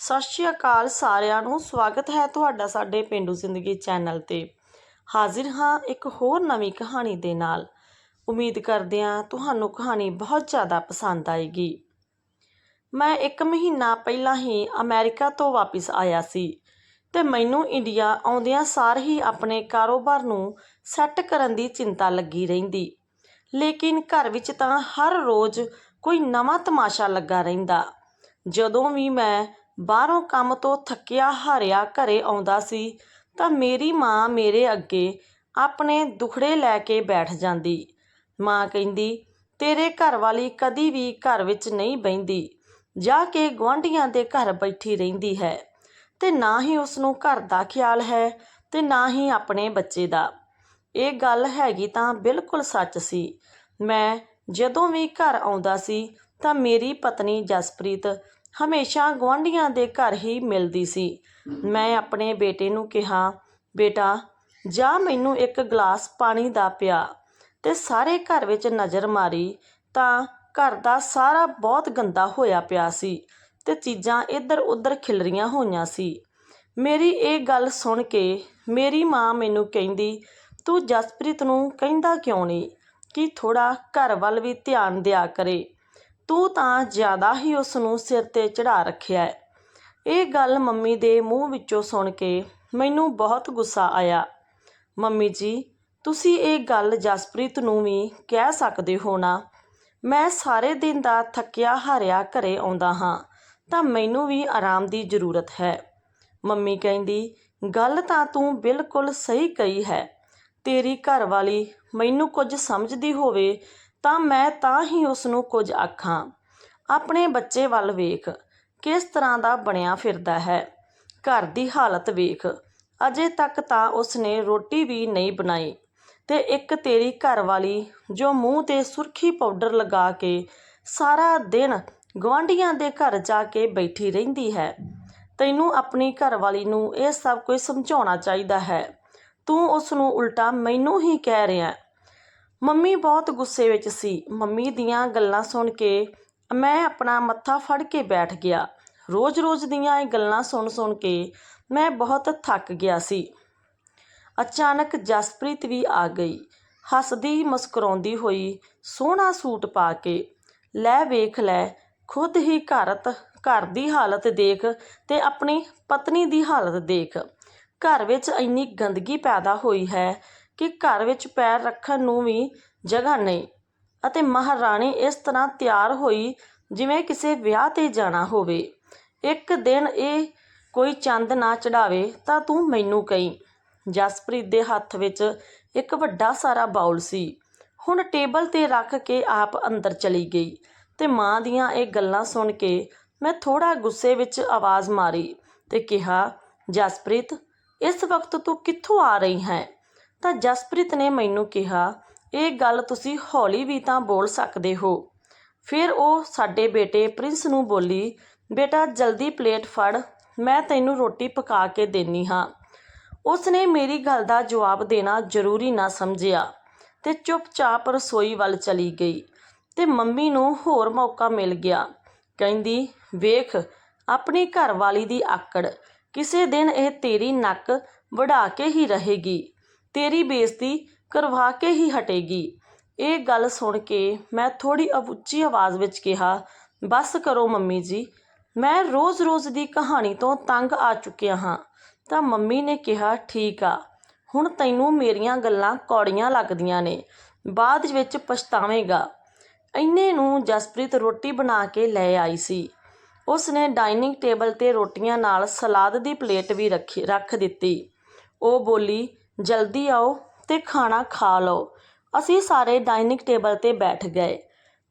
ਸਤਿ ਸ਼੍ਰੀ ਅਕਾਲ ਸਾਰਿਆਂ ਨੂੰ। ਸਵਾਗਤ ਹੈ ਤੁਹਾਡਾ ਸਾਡੇ ਪਿੰਡੂ ਜ਼ਿੰਦਗੀ ਚੈਨਲ ਤੇ। ਹਾਜ਼ਰ ਹਾਂ ਇੱਕ ਹੋਰ ਨਵੀਂ ਕਹਾਣੀ ਦੇ ਨਾਲ। ਉਮੀਦ ਕਰਦੇ ਹਾਂ ਤੁਹਾਨੂੰ ਕਹਾਣੀ ਬਹੁਤ ਜ਼ਿਆਦਾ ਪਸੰਦ ਆਏਗੀ। ਮੈਂ ਇੱਕ ਮਹੀਨਾ ਪਹਿਲਾਂ ਹੀ ਅਮਰੀਕਾ ਤੋਂ ਵਾਪਸ ਆਇਆ ਸੀ ਤੇ ਮੈਨੂੰ ਇੰਡੀਆ ਆਉਂਦਿਆਂ ਸਾਰ ਹੀ ਆਪਣੇ ਕਾਰੋਬਾਰ ਨੂੰ ਸੈੱਟ ਕਰਨ ਦੀ ਚਿੰਤਾ ਲੱਗੀ ਰਹਿੰਦੀ। ਲੇਕਿਨ ਘਰ ਵਿੱਚ ਤਾਂ ਹਰ ਰੋਜ਼ ਕੋਈ ਨਵਾਂ ਤਮਾਸ਼ਾ ਲੱਗਾ ਰਹਿੰਦਾ। ਜਦੋਂ ਵੀ ਮੈਂ ਬਾਹਰੋਂ ਕੰਮ ਤੋਂ ਥੱਕਿਆ ਹਾਰਿਆ ਘਰੇ ਆਉਂਦਾ ਸੀ ਤਾਂ ਮੇਰੀ ਮਾਂ ਮੇਰੇ ਅੱਗੇ ਆਪਣੇ ਦੁਖੜੇ ਲੈ ਕੇ ਬੈਠ ਜਾਂਦੀ। ਮਾਂ ਕਹਿੰਦੀ, ਤੇਰੇ ਘਰ ਵਾਲੀ ਕਦੀ ਵੀ ਘਰ ਵਿੱਚ ਨਹੀਂ ਬਹਿੰਦੀ, ਜਾ ਕੇ ਗੁਆਂਢੀਆਂ ਦੇ ਘਰ ਬੈਠੀ ਰਹਿੰਦੀ ਹੈ ਤੇ ਨਾ ਹੀ ਉਸ ਨੂੰ ਘਰ ਦਾ ਖਿਆਲ ਹੈ ਤੇ ਨਾ ਹੀ ਆਪਣੇ ਬੱਚੇ ਦਾ। ਇਹ ਗੱਲ ਹੈਗੀ ਤਾਂ ਬਿਲਕੁਲ ਸੱਚ ਸੀ। ਮੈਂ ਜਦੋਂ ਵੀ ਘਰ ਆਉਂਦਾ ਸੀ ਤਾਂ ਮੇਰੀ ਪਤਨੀ ਜਸਪ੍ਰੀਤ ਹਮੇਸ਼ਾ ਗੁਆਂਢੀਆਂ ਦੇ ਘਰ ਹੀ ਮਿਲਦੀ ਸੀ। ਮੈਂ ਆਪਣੇ ਬੇਟੇ ਨੂੰ ਕਿਹਾ, ਬੇਟਾ, ਜਾ ਮੈਨੂੰ ਇੱਕ ਗਲਾਸ ਪਾਣੀ ਦਾ ਪਿਆ ਅਤੇ ਸਾਰੇ ਘਰ ਵਿੱਚ ਨਜ਼ਰ ਮਾਰੀ ਤਾਂ ਘਰ ਦਾ ਸਾਰਾ ਬਹੁਤ ਗੰਦਾ ਹੋਇਆ ਪਿਆ ਸੀ ਅਤੇ ਚੀਜ਼ਾਂ ਇੱਧਰ ਉੱਧਰ ਖਿਲਰੀਆਂ ਹੋਈਆਂ ਸੀ। ਮੇਰੀ ਇਹ ਗੱਲ ਸੁਣ ਕੇ ਮੇਰੀ ਮਾਂ ਮੈਨੂੰ ਕਹਿੰਦੀ, ਤੂੰ ਜਸਪ੍ਰੀਤ ਨੂੰ ਕਹਿੰਦਾ ਕਿਉਂ ਨਹੀਂ ਕਿ ਥੋੜ੍ਹਾ ਘਰ ਵੱਲ ਵੀ ਧਿਆਨ ਦਿਆ ਕਰੇ? ਤੂੰ ਤਾਂ ਜ਼ਿਆਦਾ ਹੀ ਉਸ ਨੂੰ ਸਿਰ ਤੇ ਚੜ੍ਹਾ ਰੱਖਿਆ ਹੈ। ਇਹ ਗੱਲ ਮੰਮੀ ਦੇ ਮੂੰਹ ਵਿੱਚੋਂ ਸੁਣ ਕੇ ਮੈਨੂੰ ਬਹੁਤ ਗੁੱਸਾ ਆਇਆ। ਮੰਮੀ ਜੀ, ਤੁਸੀਂ ਇਹ ਗੱਲ ਜਸਪ੍ਰੀਤ ਨੂੰ ਵੀ ਕਹਿ ਸਕਦੇ ਹੋ ਨਾ? ਮੈਂ ਸਾਰੇ ਦਿਨ ਦਾ ਥੱਕਿਆ ਹਾਰਿਆ ਘਰੇ ਆਉਂਦਾ ਹਾਂ, ਤਾਂ ਮੈਨੂੰ ਵੀ ਆਰਾਮ ਦੀ ਜ਼ਰੂਰਤ ਹੈ। ਮੰਮੀ ਕਹਿੰਦੀ, ਗੱਲ ਤਾਂ ਤੂੰ ਬਿਲਕੁਲ ਸਹੀ ਕਹੀ ਹੈ। ਤੇਰੀ ਘਰਵਾਲੀ ਮੈਨੂੰ ਕੁਝ ਸਮਝਦੀ ਹੋਵੇ ਤਾਂ ਮੈਂ ਤਾਂ ਹੀ ਉਸ ਨੂੰ ਕੁਝ ਆਖਾਂ। ਆਪਣੇ ਬੱਚੇ ਵੱਲ ਵੇਖ, ਕਿਸ ਤਰ੍ਹਾਂ ਦਾ ਬਣਿਆ ਫਿਰਦਾ ਹੈ। ਘਰ ਦੀ ਹਾਲਤ ਵੇਖ, ਅਜੇ ਤੱਕ ਤਾਂ ਉਸ ਨੇ ਰੋਟੀ ਵੀ ਨਹੀਂ ਬਣਾਈ। ਤੇ ਇੱਕ ਤੇਰੀ ਘਰ ਵਾਲੀ, ਜੋ ਮੂੰਹ ਤੇ ਸੁਰਖੀ ਪਾਊਡਰ ਲਗਾ ਕੇ ਸਾਰਾ ਦਿਨ ਗੁਆਂਢੀਆਂ ਦੇ ਘਰ ਜਾ ਕੇ ਬੈਠੀ ਰਹਿੰਦੀ ਹੈ, ਤੈਨੂੰ ਆਪਣੀ ਘਰ ਵਾਲੀ ਨੂੰ ਇਹ ਸਭ ਕੁਝ ਸਮਝਾਉਣਾ ਚਾਹੀਦਾ ਹੈ। ਤੂੰ ਉਸ ਨੂੰ ਉਲਟਾ ਮੈਨੂੰ ਹੀ ਕਹਿ ਰਿਹਾ ਮੰਮੀ ਬਹੁਤ ਗੁੱਸੇ ਵਿੱਚ ਸੀ। ਮੰਮੀ ਦੀਆਂ ਗੱਲਾਂ ਸੁਣ ਕੇ ਮੈਂ ਆਪਣਾ ਮੱਥਾ ਫੜ ਕੇ ਬੈਠ ਗਿਆ। ਰੋਜ਼-ਰੋਜ਼ ਦੀਆਂ ਇਹ ਗੱਲਾਂ ਸੁਣ-ਸੁਣ ਕੇ ਮੈਂ ਬਹੁਤ ਥੱਕ ਗਿਆ ਸੀ। ਅਚਾਨਕ ਜਸਪ੍ਰੀਤ ਵੀ ਆ ਗਈ। ਹੱਸਦੀ ਮੁਸਕਰਾਉਂਦੀ ਹੋਈ ਸੋਹਣਾ ਸੂਟ ਪਾ ਕੇ, ਲੈ ਵੇਖ ਲੈ, ਖੁਦ ਹੀ ਘਰਤ ਘਰ ਦੀ ਹਾਲਤ ਦੇਖ ਤੇ ਆਪਣੀ ਪਤਨੀ ਦੀ ਹਾਲਤ ਦੇਖ। ਘਰ ਵਿੱਚ ਇੰਨੀ ਗੰਦਗੀ ਪੈਦਾ ਹੋਈ ਹੈ ਕਿ ਘਰ ਵਿੱਚ ਪੈਰ ਰੱਖਣ ਨੂੰ ਵੀ ਜਗ੍ਹਾ ਨਹੀਂ। ਅਤੇ ਮਹਾਰਾਣੀ ਇਸ ਤਰ੍ਹਾਂ ਤਿਆਰ ਹੋਈ ਜਿਵੇਂ ਕਿਸੇ ਵਿਆਹ ਤੇ ਜਾਣਾ ਹੋਵੇ। ਇੱਕ ਦਿਨ ਇਹ ਕੋਈ ਚੰਦ ਨਾ ਚੜਾਵੇ ਤਾਂ ਤੂੰ ਮੈਨੂੰ ਕਹੀਂ। ਜਸਪ੍ਰੀਤ ਦੇ ਹੱਥ ਵਿੱਚ ਇੱਕ ਵੱਡਾ ਸਾਰਾ ਬਾਉਲ ਸੀ। ਹੁਣ ਟੇਬਲ ਤੇ ਰੱਖ ਕੇ ਆਪ ਅੰਦਰ ਚਲੀ ਗਈ ਤੇ ਮਾਂ ਦੀਆਂ ਇਹ ਗੱਲਾਂ ਸੁਣ ਕੇ ਮੈਂ ਥੋੜਾ ਗੁੱਸੇ ਵਿੱਚ ਆਵਾਜ਼ ਮਾਰੀ ਤੇ ਕਿਹਾ, ਜਸਪ੍ਰੀਤ, ਇਸ ਵਕਤ ਤੂੰ ਕਿੱਥੋਂ ਆ ਰਹੀ ਹੈ? ਤਾਂ ਜਸਪ੍ਰੀਤ ਨੇ ਮੈਨੂੰ ਕਿਹਾ, ਇਹ ਗੱਲ ਤੁਸੀਂ ਹੌਲੀ ਵੀ ਤਾਂ ਬੋਲ ਸਕਦੇ ਹੋ। ਫਿਰ ਉਹ ਸਾਡੇ ਬੇਟੇ ਪ੍ਰਿੰਸ ਨੂੰ ਬੋਲੀ, ਬੇਟਾ, ਜਲਦੀ ਪਲੇਟ ਫੜ, ਮੈਂ ਤੈਨੂੰ ਰੋਟੀ ਪਕਾ ਕੇ ਦੇਣੀ ਹਾਂ। ਉਸ ਨੇ ਮੇਰੀ ਗੱਲ ਦਾ ਜਵਾਬ ਦੇਣਾ ਜ਼ਰੂਰੀ ਨਾ ਸਮਝਿਆ ਤੇ ਚੁੱਪਚਾਪ ਰਸੋਈ ਵੱਲ ਚਲੀ ਗਈ ਤੇ ਮੰਮੀ ਨੂੰ ਹੋਰ ਮੌਕਾ ਮਿਲ ਗਿਆ। ਕਹਿੰਦੀ, ਵੇਖ, ਆਪਣੀ ਘਰਵਾਲੀ ਦੀ ਆਕੜ, ਕਿਸੇ ਦਿਨ ਇਹ ਤੇਰੀ ਨੱਕ ਵਢਾ ਕੇ ਹੀ ਰਹੇਗੀ। ਤੇਰੀ ਬੇਇੱਜ਼ਤੀ ਕਰਵਾ ਕੇ ਹੀ ਹਟੇਗੀ। ਇਹ ਗੱਲ ਸੁਣ ਕੇ ਮੈਂ ਥੋੜ੍ਹੀ ਉੱਚੀ ਆਵਾਜ਼ ਵਿੱਚ ਕਿਹਾ, ਬਸ ਕਰੋ ਮੰਮੀ ਜੀ, ਮੈਂ ਰੋਜ਼-ਰੋਜ਼ ਦੀ ਕਹਾਣੀ ਤੋਂ ਤੰਗ ਆ ਚੁੱਕਿਆ ਹਾਂ। ਤਾਂ ਮੰਮੀ ਨੇ ਕਿਹਾ, ਠੀਕ ਆ, ਹੁਣ ਤੈਨੂੰ ਮੇਰੀਆਂ ਗੱਲਾਂ ਕੌੜੀਆਂ ਲੱਗਦੀਆਂ ਨੇ, ਬਾਅਦ ਵਿੱਚ ਪਛਤਾਵੇਂਗਾ। ਇੰਨੇ ਨੂੰ ਜਸਪ੍ਰੀਤ ਰੋਟੀ ਬਣਾ ਕੇ ਲੈ ਆਈ ਸੀ। ਉਸ ਨੇ ਡਾਈਨਿੰਗ ਟੇਬਲ ਤੇ ਰੋਟੀਆਂ ਨਾਲ ਸਲਾਦ ਦੀ ਪਲੇਟ ਵੀ ਰੱਖੀ, ਰੱਖ ਦਿੱਤੀ। ਉਹ ਬੋਲੀ ਜਲਦੀ ਆਓ ਅਤੇ ਖਾਣਾ ਖਾ ਲਓ। ਅਸੀਂ ਸਾਰੇ ਡਾਇਨਿੰਗ ਟੇਬਲ ਤੇ ਬੈਠ ਗਏ।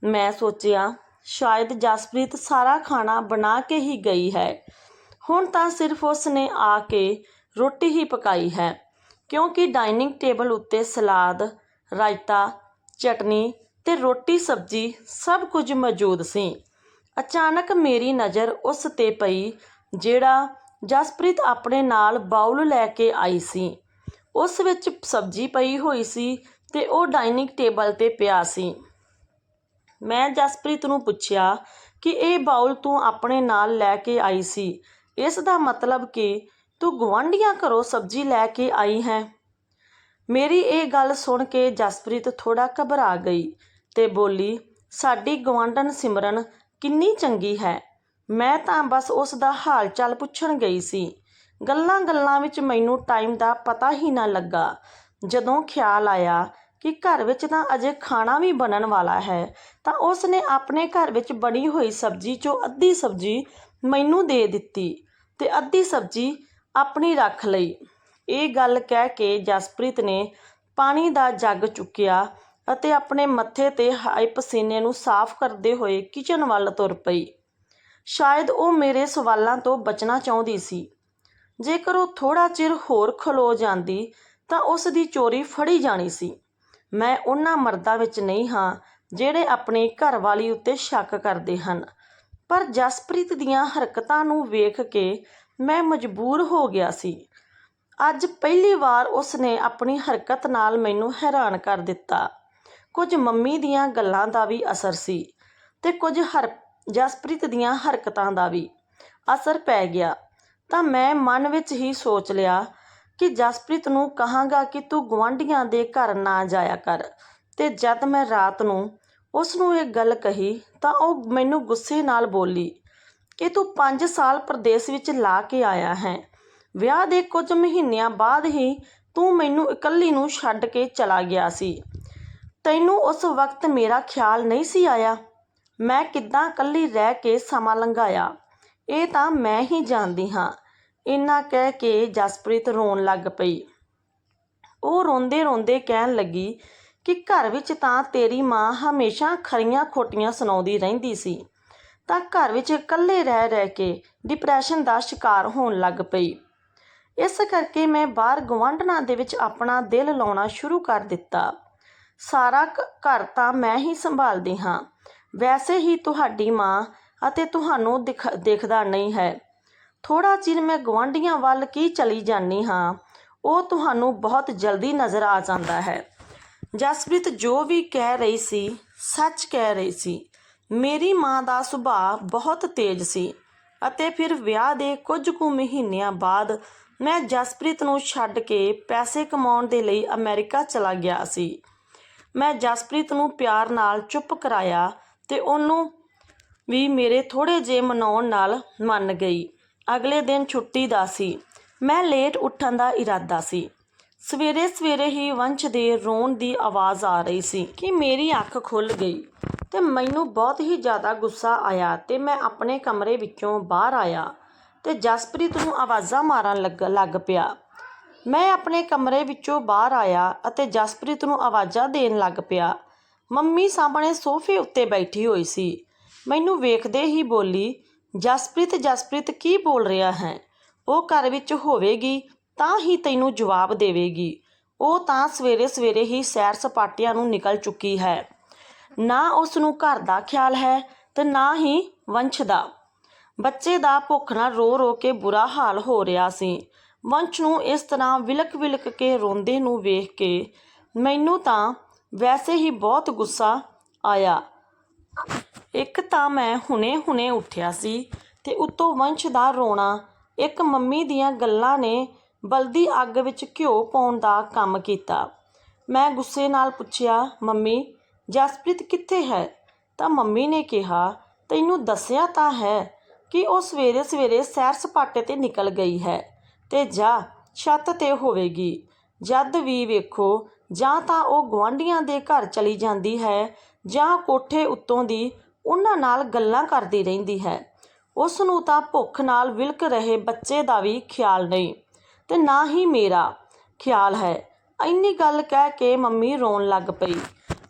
ਮੈਂ ਸੋਚਿਆ, ਸ਼ਾਇਦ ਜਸਪ੍ਰੀਤ ਸਾਰਾ ਖਾਣਾ ਬਣਾ ਕੇ ਹੀ ਗਈ ਹੈ। ਹੁਣ ਤਾਂ ਸਿਰਫ ਉਸ ਨੇ ਆ ਕੇ ਰੋਟੀ ਹੀ ਪਕਾਈ ਹੈ, ਕਿਉਂਕਿ ਡਾਈਨਿੰਗ ਟੇਬਲ ਉੱਤੇ ਸਲਾਦ, ਰਾਇਤਾ, ਚਟਨੀ ਤੇ ਰੋਟੀ ਸਬਜ਼ੀ ਸਭ ਕੁਝ ਮੌਜੂਦ ਸੀ। ਅਚਾਨਕ ਮੇਰੀ ਨਜ਼ਰ ਉਸ ਤੇ ਪਈ, ਜਿਹੜਾ ਜਸਪ੍ਰੀਤ ਆਪਣੇ ਨਾਲ ਬਾਉਲ ਲੈ ਕੇ ਆਈ ਸੀ। ਉਸ ਵਿੱਚ ਸਬਜ਼ੀ ਪਈ ਹੋਈ ਸੀ ਤੇ ਉਹ ਡਾਈਨਿੰਗ ਟੇਬਲ ਤੇ ਪਿਆ ਸੀ। ਮੈਂ ਜਸਪ੍ਰੀਤ ਨੂੰ ਪੁੱਛਿਆ ਕਿ ਇਹ ਬਾਉਲ ਤੂੰ ਆਪਣੇ ਨਾਲ ਲੈ ਕੇ ਆਈ ਸੀ। ਇਸ ਦਾ ਮਤਲਬ ਕਿ ਤੂੰ ਗੁਆਂਢੀਆਂ ਘਰੋਂ ਸਬਜ਼ੀ ਲੈ ਕੇ ਆਈ ਹੈ। ਮੇਰੀ ਇਹ ਗੱਲ ਸੁਣ ਕੇ ਜਸਪ੍ਰੀਤ ਥੋੜਾ ਘਬਰਾ ਗਈ ਤੇ ਬੋਲੀ, ਸਾਡੀ ਗਵਾਂਢਣ ਸਿਮਰਨ ਕਿੰਨੀ ਚੰਗੀ ਹੈ। ਮੈਂ ਤਾਂ ਬਸ ਉਸ ਦਾ ਹਾਲ ਚਾਲ ਪੁੱਛਣ ਗਈ ਸੀ। ਗੱਲਾਂ ਗੱਲਾਂ ਵਿੱਚ ਮੈਨੂੰ ਟਾਈਮ ਦਾ ਪਤਾ ਹੀ ਨਾ ਲੱਗਾ। ਜਦੋਂ ਖਿਆਲ ਆਇਆ ਕਿ ਘਰ ਵਿੱਚ ਤਾਂ ਅਜੇ ਖਾਣਾ ਵੀ ਬਣਨ ਵਾਲਾ ਹੈ, ਤਾਂ ਉਸ ਨੇ ਆਪਣੇ ਘਰ ਵਿੱਚ ਬਣੀ ਹੋਈ ਸਬਜ਼ੀ ਚੋਂ ਅੱਧੀ ਸਬਜ਼ੀ ਮੈਨੂੰ ਦੇ ਦਿੱਤੀ ਤੇ ਅੱਧੀ ਸਬਜ਼ੀ ਆਪਣੀ ਰੱਖ ਲਈ। ਇਹ ਗੱਲ ਕਹਿ ਕੇ ਜਸਪ੍ਰੀਤ ਨੇ ਪਾਣੀ ਦਾ ਜੱਗ ਚੁੱਕਿਆ ਅਤੇ ਆਪਣੇ ਮੱਥੇ ਤੇ ਹਾਏ ਪਸੀਨੇ ਨੂੰ ਸਾਫ਼ ਕਰਦੇ ਹੋਏ ਕਿਚਨ ਵੱਲ ਤੁਰ ਪਈ। ਸ਼ਾਇਦ ਉਹ ਮੇਰੇ ਸਵਾਲਾਂ ਤੋਂ ਬਚਣਾ ਚਾਹੁੰਦੀ ਸੀ। ਜੇਕਰ ਉਹ ਥੋੜ੍ਹਾ ਚਿਰ ਹੋਰ ਖਲੋ ਜਾਂਦੀ, ਤਾਂ ਉਸ ਦੀ ਚੋਰੀ ਫੜੀ ਜਾਣੀ ਸੀ। ਮੈਂ ਉਹਨਾਂ ਮਰਦਾਂ ਵਿੱਚ ਨਹੀਂ ਹਾਂ, ਜਿਹੜੇ ਆਪਣੀ ਘਰਵਾਲੀ ਉੱਤੇ ਸ਼ੱਕ ਕਰਦੇ ਹਨ। ਪਰ ਜਸਪ੍ਰੀਤ ਦੀਆਂ ਹਰਕਤਾਂ ਨੂੰ ਵੇਖ ਕੇ ਮੈਂ ਮਜਬੂਰ ਹੋ ਗਿਆ ਸੀ। ਅੱਜ ਪਹਿਲੀ ਵਾਰ ਉਸ ਨੇ ਆਪਣੀ ਹਰਕਤ ਨਾਲ ਮੈਨੂੰ ਹੈਰਾਨ ਕਰ ਦਿੱਤਾ। ਕੁਝ ਮੰਮੀ ਦੀਆਂ ਗੱਲਾਂ ਦਾ ਵੀ ਅਸਰ ਸੀ ਤੇ ਕੁਝ ਹਰ, ਜਸਪ੍ਰੀਤ ਦੀਆਂ ਹਰਕਤਾਂ ਦਾ ਵੀ ਅਸਰ ਪੈ ਗਿਆ। ਤਾਂ ਮੈਂ ਮਨ ਵਿੱਚ ਹੀ ਸੋਚ ਲਿਆ ਕਿ ਜਸਪ੍ਰੀਤ ਨੂੰ ਕਹਾਂਗਾ ਕਿ ਤੂੰ ਗੁਆਂਢੀਆਂ ਦੇ ਘਰ ਨਾ ਜਾਇਆ ਕਰ ਤੇ ਜਦ ਮੈਂ ਰਾਤ ਨੂੰ ਉਸ ਨੂੰ ਇਹ ਗੱਲ ਕਹੀ ਤਾਂ ਉਹ ਮੈਨੂੰ ਗੁੱਸੇ ਨਾਲ ਬੋਲੀ ਕਿ ਤੂੰ 5 ਸਾਲ ਪ੍ਰਦੇਸ਼ ਵਿੱਚ ਲਾ ਕੇ ਆਇਆ ਹੈ। ਵਿਆਹ ਦੇ ਕੁਝ ਮਹੀਨਿਆਂ ਬਾਅਦ ਹੀ ਤੂੰ ਮੈਨੂੰ ਇਕੱਲੀ ਨੂੰ ਛੱਡ ਕੇ ਚਲਾ ਗਿਆ ਸੀ। ਤੈਨੂੰ ਉਸ ਵਕਤ ਮੇਰਾ ਖਿਆਲ ਨਹੀਂ ਸੀ ਆਇਆ। ਮੈਂ ਕਿੱਦਾਂ ਇਕੱਲੀ ਰਹਿ ਕੇ ਸਮਾਂ ਲੰਘਾਇਆ? ਇਹ ਤਾਂ ਮੈਂ ਹੀ ਜਾਣਦੀ ਹਾਂ। ਇੰਨਾ ਕਹਿ ਕੇ ਜਸਪ੍ਰੀਤ ਰੋਣ ਲੱਗ ਪਈ। ਉਹ ਰੋਂਦੇ ਰੋਂਦੇ ਕਹਿਣ ਲੱਗੀ ਕਿ ਘਰ ਵਿੱਚ ਤਾਂ ਤੇਰੀ ਮਾਂ ਹਮੇਸ਼ਾ ਖਰੀਆਂ ਖੋਟੀਆਂ ਸੁਣਾਉਂਦੀ ਰਹਿੰਦੀ ਸੀ। ਤਾਂ ਘਰ ਵਿੱਚ ਇਕੱਲੇ ਰਹਿ ਰਹਿ ਕੇ ਡਿਪਰੈਸ਼ਨ ਦਾ ਸ਼ਿਕਾਰ ਹੋਣ ਲੱਗ ਪਈ। ਇਸ ਕਰਕੇ ਮੈਂ ਬਾਹਰ ਗੁਆਂਢਣਾ ਦੇ ਵਿੱਚ ਆਪਣਾ ਦਿਲ ਲਾਉਣਾ ਸ਼ੁਰੂ ਕਰ ਦਿੱਤਾ। ਸਾਰਾ ਘਰ ਤਾਂ ਮੈਂ ਹੀ ਸੰਭਾਲਦੀ ਹਾਂ। ਵੈਸੇ ਹੀ ਤੁਹਾਡੀ ਮਾਂ ਅਤੇ ਤੁਹਾਨੂੰ ਦਿਖ, ਦਿਖਦਾ ਨਹੀਂ ਹੈ। ਥੋੜਾ ਚਿਰ ਮੈਂ ਗੁਆਂਢੀਆਂ ਵੱਲ ਕੀ ਚਲੀ ਜਾਂਦੀ ਹਾਂ, ਉਹ ਤੁਹਾਨੂੰ ਬਹੁਤ ਜਲਦੀ ਨਜ਼ਰ ਆ ਜਾਂਦਾ ਹੈ। ਜਸਪ੍ਰੀਤ ਜੋ ਵੀ ਕਹਿ ਰਹੀ ਸੀ, ਸੱਚ ਕਹਿ ਰਹੀ ਸੀ। ਮੇਰੀ ਮਾਂ ਦਾ ਸੁਭਾਅ ਬਹੁਤ ਤੇਜ਼ ਸੀ ਅਤੇ ਫਿਰ ਵਿਆਹ ਦੇ ਕੁਝ ਕੁ ਮਹੀਨਿਆਂ ਬਾਅਦ ਮੈਂ ਜਸਪ੍ਰੀਤ ਨੂੰ ਛੱਡ ਕੇ ਪੈਸੇ ਕਮਾਉਣ ਦੇ ਲਈ ਅਮਰੀਕਾ ਚਲਾ ਗਿਆ ਸੀ। ਮੈਂ ਜਸਪ੍ਰੀਤ ਨੂੰ ਪਿਆਰ ਨਾਲ ਚੁੱਪ ਕਰਾਇਆ ਤੇ ਉਹਨੂੰ ਵੀ ਮੇਰੇ ਥੋੜੇ ਜੇ ਮਨਾਉਣ ਨਾਲ ਮੰਨ ਗਈ। ਅਗਲੇ ਦਿਨ ਛੁੱਟੀ ਦਾ ਸੀ। ਮੈਂ ਲੇਟ ਉੱਠਣ ਦਾ ਇਰਾਦਾ ਸੀ। ਸਵੇਰੇ ਸਵੇਰੇ ਹੀ ਵੰਸ਼ ਦੇ ਰੋਣ ਦੀ ਆਵਾਜ਼ ਆ ਰਹੀ ਸੀ ਕਿ ਮੇਰੀ ਅੱਖ ਖੁੱਲ ਗਈ ਤੇ ਮੈਨੂੰ ਬਹੁਤ ਹੀ ਜ਼ਿਆਦਾ ਗੁੱਸਾ ਆਇਆ ਤੇ ਮੈਂ ਆਪਣੇ ਕਮਰੇ ਵਿੱਚੋਂ ਬਾਹਰ ਆਇਆ ਤੇ ਜਸਪ੍ਰੀਤ ਨੂੰ ਆਵਾਜ਼ਾਂ ਮਾਰਨ ਲੱਗ ਲੱਗ ਪਿਆ। ਮੈਂ ਆਪਣੇ ਕਮਰੇ ਵਿੱਚੋਂ ਬਾਹਰ ਆਇਆ ਅਤੇ ਜਸਪ੍ਰੀਤ ਨੂੰ ਆਵਾਜ਼ਾਂ ਦੇਣ ਲੱਗ ਪਿਆ। ਮੰਮੀ ਸਾਹਮਣੇ ਸੋਫੇ ਉੱਤੇ ਬੈਠੀ ਹੋਈ ਸੀ। ਮੈਨੂੰ ਵੇਖਦੇ ਹੀ ਬੋਲੀ, ਜਸਪ੍ਰੀਤ ਜਸਪ੍ਰੀਤ, ਕੀ ਬੋਲ ਰਿਹਾ ਹੈ? ਉਹ ਘਰ ਵਿੱਚ ਹੋਵੇਗੀ ਤਾਂ ਹੀ ਤੈਨੂੰ ਜਵਾਬ ਦੇਵੇਗੀ। ਉਹ ਤਾਂ ਸਵੇਰੇ ਸਵੇਰੇ ਹੀ ਸੈਰ ਸਪਾਟਿਆਂ ਨੂੰ ਨਿਕਲ ਚੁੱਕੀ ਹੈ। ਨਾ ਉਸ ਨੂੰ ਘਰ ਦਾ ਖਿਆਲ ਹੈ ਤੇ ਨਾ ਹੀ ਵੰਸ਼ ਦਾ। ਬੱਚੇ ਦਾ ਭੁੱਖ ਨਾਲ ਰੋ ਰੋ ਕੇ ਬੁਰਾ ਹਾਲ ਹੋ ਰਿਹਾ ਸੀ। ਵੰਸ਼ ਨੂੰ ਇਸ ਤਰ੍ਹਾਂ ਵਿਲਕ ਵਿਲਕ ਕੇ ਰੋਂਦੇ ਨੂੰ ਵੇਖ ਕੇ ਮੈਨੂੰ ਤਾਂ ਵੈਸੇ ਹੀ ਬਹੁਤ ਗੁੱਸਾ ਆਇਆ। ਇੱਕ ਤਾਂ ਮੈਂ ਹੁਣੇ-ਹੁਣੇ ਉੱਠਿਆ ਸੀ ਤੇ ਉੱਤੋਂ ਵੰਸ਼ ਦਾ ਰੋਣਾ, ਇੱਕ ਮੰਮੀ ਦੀਆਂ ਗੱਲਾਂ ਨੇ ਬਲਦੀ ਅੱਗ ਵਿੱਚ ਘਿਓ ਪਾਉਣ ਦਾ ਕੰਮ ਕੀਤਾ। ਮੈਂ ਗੁੱਸੇ ਨਾਲ ਪੁੱਛਿਆ, ਮੰਮੀ, ਜਸਪ੍ਰੀਤ ਕਿੱਥੇ ਹੈ? ਤਾਂ ਮੰਮੀ ਨੇ ਕਿਹਾ, ਤੈਨੂੰ ਦੱਸਿਆ ਤਾਂ ਹੈ ਕਿ ਉਹ ਸਵੇਰੇ ਸਵੇਰੇ ਸੈਰ ਸਪਾਟੇ ਤੇ ਨਿਕਲ ਗਈ ਹੈ ਤੇ ਜਾ, ਛੱਤ ਤੇ ਹੋਵੇਗੀ। ਜਦ ਵੀ ਵੇਖੋ, ਜਾਂ ਤਾਂ ਉਹ ਗੁਆਂਢੀਆਂ ਦੇ ਘਰ ਚਲੀ ਜਾਂਦੀ ਹੈ ਜਾਂ ਕੋਠੇ ਉੱਤੋਂ ਦੀ ਉਹਨਾਂ ਨਾਲ ਗੱਲਾਂ ਕਰਦੀ ਰਹਿੰਦੀ ਹੈ। ਉਸ ਨੂੰ ਤਾਂ ਭੁੱਖ ਨਾਲ ਵਿਲਕ ਰਹੇ ਬੱਚੇ ਦਾ ਵੀ ਖਿਆਲ ਨਹੀਂ ਤੇ ਨਾ ਹੀ ਮੇਰਾ ਖਿਆਲ ਹੈ। ਇੰਨੀ ਗੱਲ ਕਹਿ ਕੇ ਮੰਮੀ ਰੋਣ ਲੱਗ ਪਈ।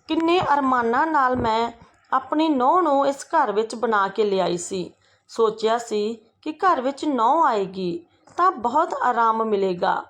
ਕਿੰਨੇ ਅਰਮਾਨਾਂ ਨਾਲ ਮੈਂ ਆਪਣੀ ਨੂੰਹ ਨੂੰ ਇਸ ਘਰ ਵਿੱਚ ਬਣਾ ਕੇ ਲਿਆਈ ਸੀ। ਸੋਚਿਆ ਸੀ ਕਿ ਘਰ ਵਿੱਚ ਨੂੰਹ ਆਏਗੀ ਤਾਂ ਬਹੁਤ ਆਰਾਮ ਮਿਲੇਗਾ,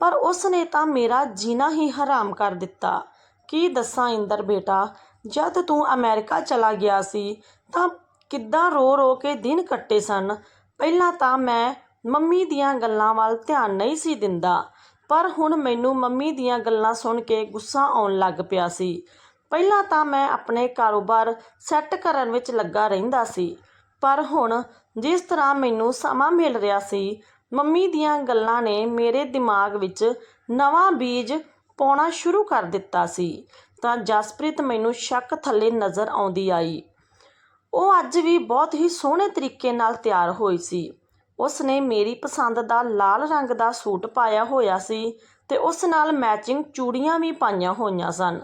ਪਰ ਉਸ ਨੇ ਤਾਂ ਮੇਰਾ ਜੀਣਾ ਹੀ ਹਰਾਮ ਕਰ ਦਿੱਤਾ। ਕੀ ਦੱਸਾਂ ਇੰਦਰ ਬੇਟਾ ਜਦ ਤੂੰ ਅਮਰੀਕਾ ਚਲਾ ਗਿਆ ਸੀ, ਤਾਂ ਕਿੱਦਾਂ ਰੋ ਰੋ ਕੇ ਦਿਨ ਕੱਟੇ ਸਨ? ਪਹਿਲਾਂ ਤਾਂ ਮੈਂ ਮੰਮੀ ਦੀਆਂ ਗੱਲਾਂ ਵੱਲ ਧਿਆਨ ਨਹੀਂ ਸੀ ਦਿੰਦਾ, ਪਰ ਹੁਣ ਮੈਨੂੰ ਮੰਮੀ ਦੀਆਂ ਗੱਲਾਂ ਸੁਣ ਕੇ ਗੁੱਸਾ ਆਉਣ ਲੱਗ ਪਿਆ ਸੀ। ਪਹਿਲਾਂ ਤਾਂ ਮੈਂ ਆਪਣੇ ਕਾਰੋਬਾਰ ਸੈੱਟ ਕਰਨ ਵਿੱਚ ਲੱਗਾ ਰਹਿੰਦਾ ਸੀ, ਪਰ ਹੁਣ ਜਿਸ ਤਰ੍ਹਾਂ ਮੈਨੂੰ ਸਮਾਂ ਮਿਲ ਰਿਹਾ ਸੀ, ਮੰਮੀ ਦੀਆਂ ਗੱਲਾਂ ਨੇ ਮੇਰੇ ਦਿਮਾਗ ਵਿੱਚ ਨਵਾਂ ਬੀਜ ਪਾਉਣਾ ਸ਼ੁਰੂ ਕਰ ਦਿੱਤਾ ਸੀ। ਤਾਂ ਜਸਪ੍ਰੀਤ ਮੈਨੂੰ ਸ਼ੱਕ ਥੱਲੇ ਨਜ਼ਰ ਆਉਂਦੀ ਆਈ। ਉਹ ਅੱਜ ਵੀ ਬਹੁਤ ਹੀ ਸੋਹਣੇ ਤਰੀਕੇ ਨਾਲ ਤਿਆਰ ਹੋਈ ਸੀ। ਉਸ ਨੇ ਮੇਰੀ ਪਸੰਦ ਦਾ ਲਾਲ ਰੰਗ ਦਾ ਸੂਟ ਪਾਇਆ ਹੋਇਆ ਸੀ ਤੇ ਉਸ ਨਾਲ ਮੈਚਿੰਗ ਚੂੜੀਆਂ ਵੀ ਪਾਈਆਂ ਹੋਈਆਂ ਸਨ।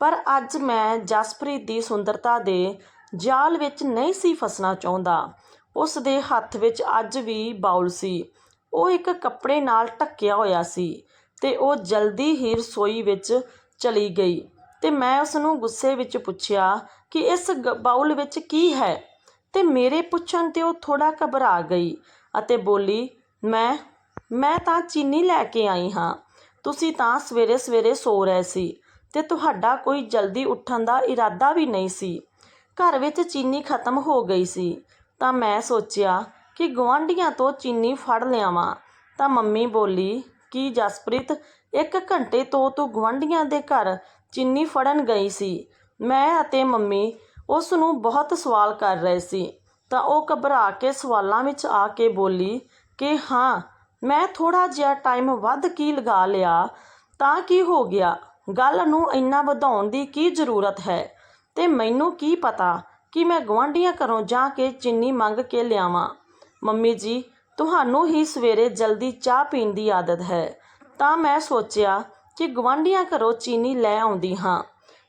ਪਰ ਅੱਜ ਮੈਂ ਜਸਪ੍ਰੀਤ ਦੀ ਸੁੰਦਰਤਾ ਦੇ ਜਾਲ ਵਿੱਚ ਨਹੀਂ ਸੀ ਫਸਣਾ ਚਾਹੁੰਦਾ। ਉਸ ਦੇ ਹੱਥ ਵਿੱਚ ਅੱਜ ਵੀ ਬਾਉਲ ਸੀ। ਉਹ ਇੱਕ ਕੱਪੜੇ ਨਾਲ ਢੱਕਿਆ ਹੋਇਆ ਸੀ ਤੇ ਉਹ ਜਲਦੀ ਹੀ ਰਸੋਈ ਵਿੱਚ ਚਲੀ ਗਈ। ਤੇ ਮੈਂ ਉਸਨੂੰ ਗੁੱਸੇ ਵਿੱਚ ਪੁੱਛਿਆ ਕਿ ਇਸ ਗ- ਬਾਊਲ ਵਿੱਚ ਕੀ ਹੈ? ਤੇ ਮੇਰੇ ਪੁੱਛਣ ਤੇ ਉਹ ਥੋੜ੍ਹਾ ਘਬਰਾ ਗਈ ਅਤੇ ਬੋਲੀ, ਮੈਂ ਮੈਂ ਤਾਂ ਚੀਨੀ ਲੈ ਕੇ ਆਈ ਹਾਂ। ਤੁਸੀਂ ਤਾਂ ਸਵੇਰੇ ਸਵੇਰੇ ਸੋ ਰਹੇ ਸੀ ਤੇ ਤੁਹਾਡਾ ਕੋਈ ਜਲਦੀ ਉੱਠਣ ਦਾ ਇਰਾਦਾ ਵੀ ਨਹੀਂ ਸੀ। ਘਰ ਵਿੱਚ ਚੀਨੀ ਖਤਮ ਹੋ ਗਈ ਸੀ। ਤਾਂ ਮੈਂ ਸੋਚਿਆ ਕਿ ਗੁਆਂਢੀਆਂ ਤੋਂ ਚੀਨੀ ਫੜ ਲਿਆਵਾਂ। ਤਾਂ ਮੰਮੀ ਬੋਲੀ, ਕਿ ਜਸਪ੍ਰੀਤ, ਇੱਕ ਘੰਟੇ ਤੋਂ ਤੂੰ ਗੁਆਂਢੀਆਂ ਦੇ ਘਰ ਚੀਨੀ ਫੜਨ ਗਈ ਸੀ। ਮੈਂ ਅਤੇ ਮੰਮੀ ਉਸ ਨੂੰ ਬਹੁਤ ਸਵਾਲ ਕਰ ਰਹੇ ਸੀ। ਤਾਂ ਉਹ ਘਬਰਾ ਕੇ ਸਵਾਲਾਂ ਵਿੱਚ ਆ ਕੇ ਬੋਲੀ ਕਿ ਹਾਂ, ਮੈਂ ਥੋੜ੍ਹਾ ਜਿਹਾ ਟਾਈਮ ਵੱਧ ਕੀ ਲਗਾ ਲਿਆ? ਤਾਂ ਕੀ ਹੋ ਗਿਆ? ਗੱਲ ਨੂੰ ਇੰਨਾ ਵਧਾਉਣ ਦੀ ਕੀ ਜ਼ਰੂਰਤ ਹੈ? ਤੇ ਮੈਨੂੰ ਕੀ ਪਤਾ ਕਿ ਮੈਂ ਗੁਆਂਢੀਆਂ ਘਰੋਂ ਜਾ ਕੇ ਚੀਨੀ ਮੰਗ ਕੇ ਲਿਆਵਾਂ? ਮੰਮੀ ਜੀ, ਤੁਹਾਨੂੰ ਹੀ ਸਵੇਰੇ ਜਲਦੀ ਚਾਹ ਪੀਣ ਦੀ ਆਦਤ ਹੈ। ਤਾਂ ਮੈਂ ਸੋਚਿਆ ਕਿ ਗੁਆਂਢੀਆਂ ਘਰੋਂ ਚੀਨੀ ਲੈ ਆਉਂਦੀ ਹਾਂ।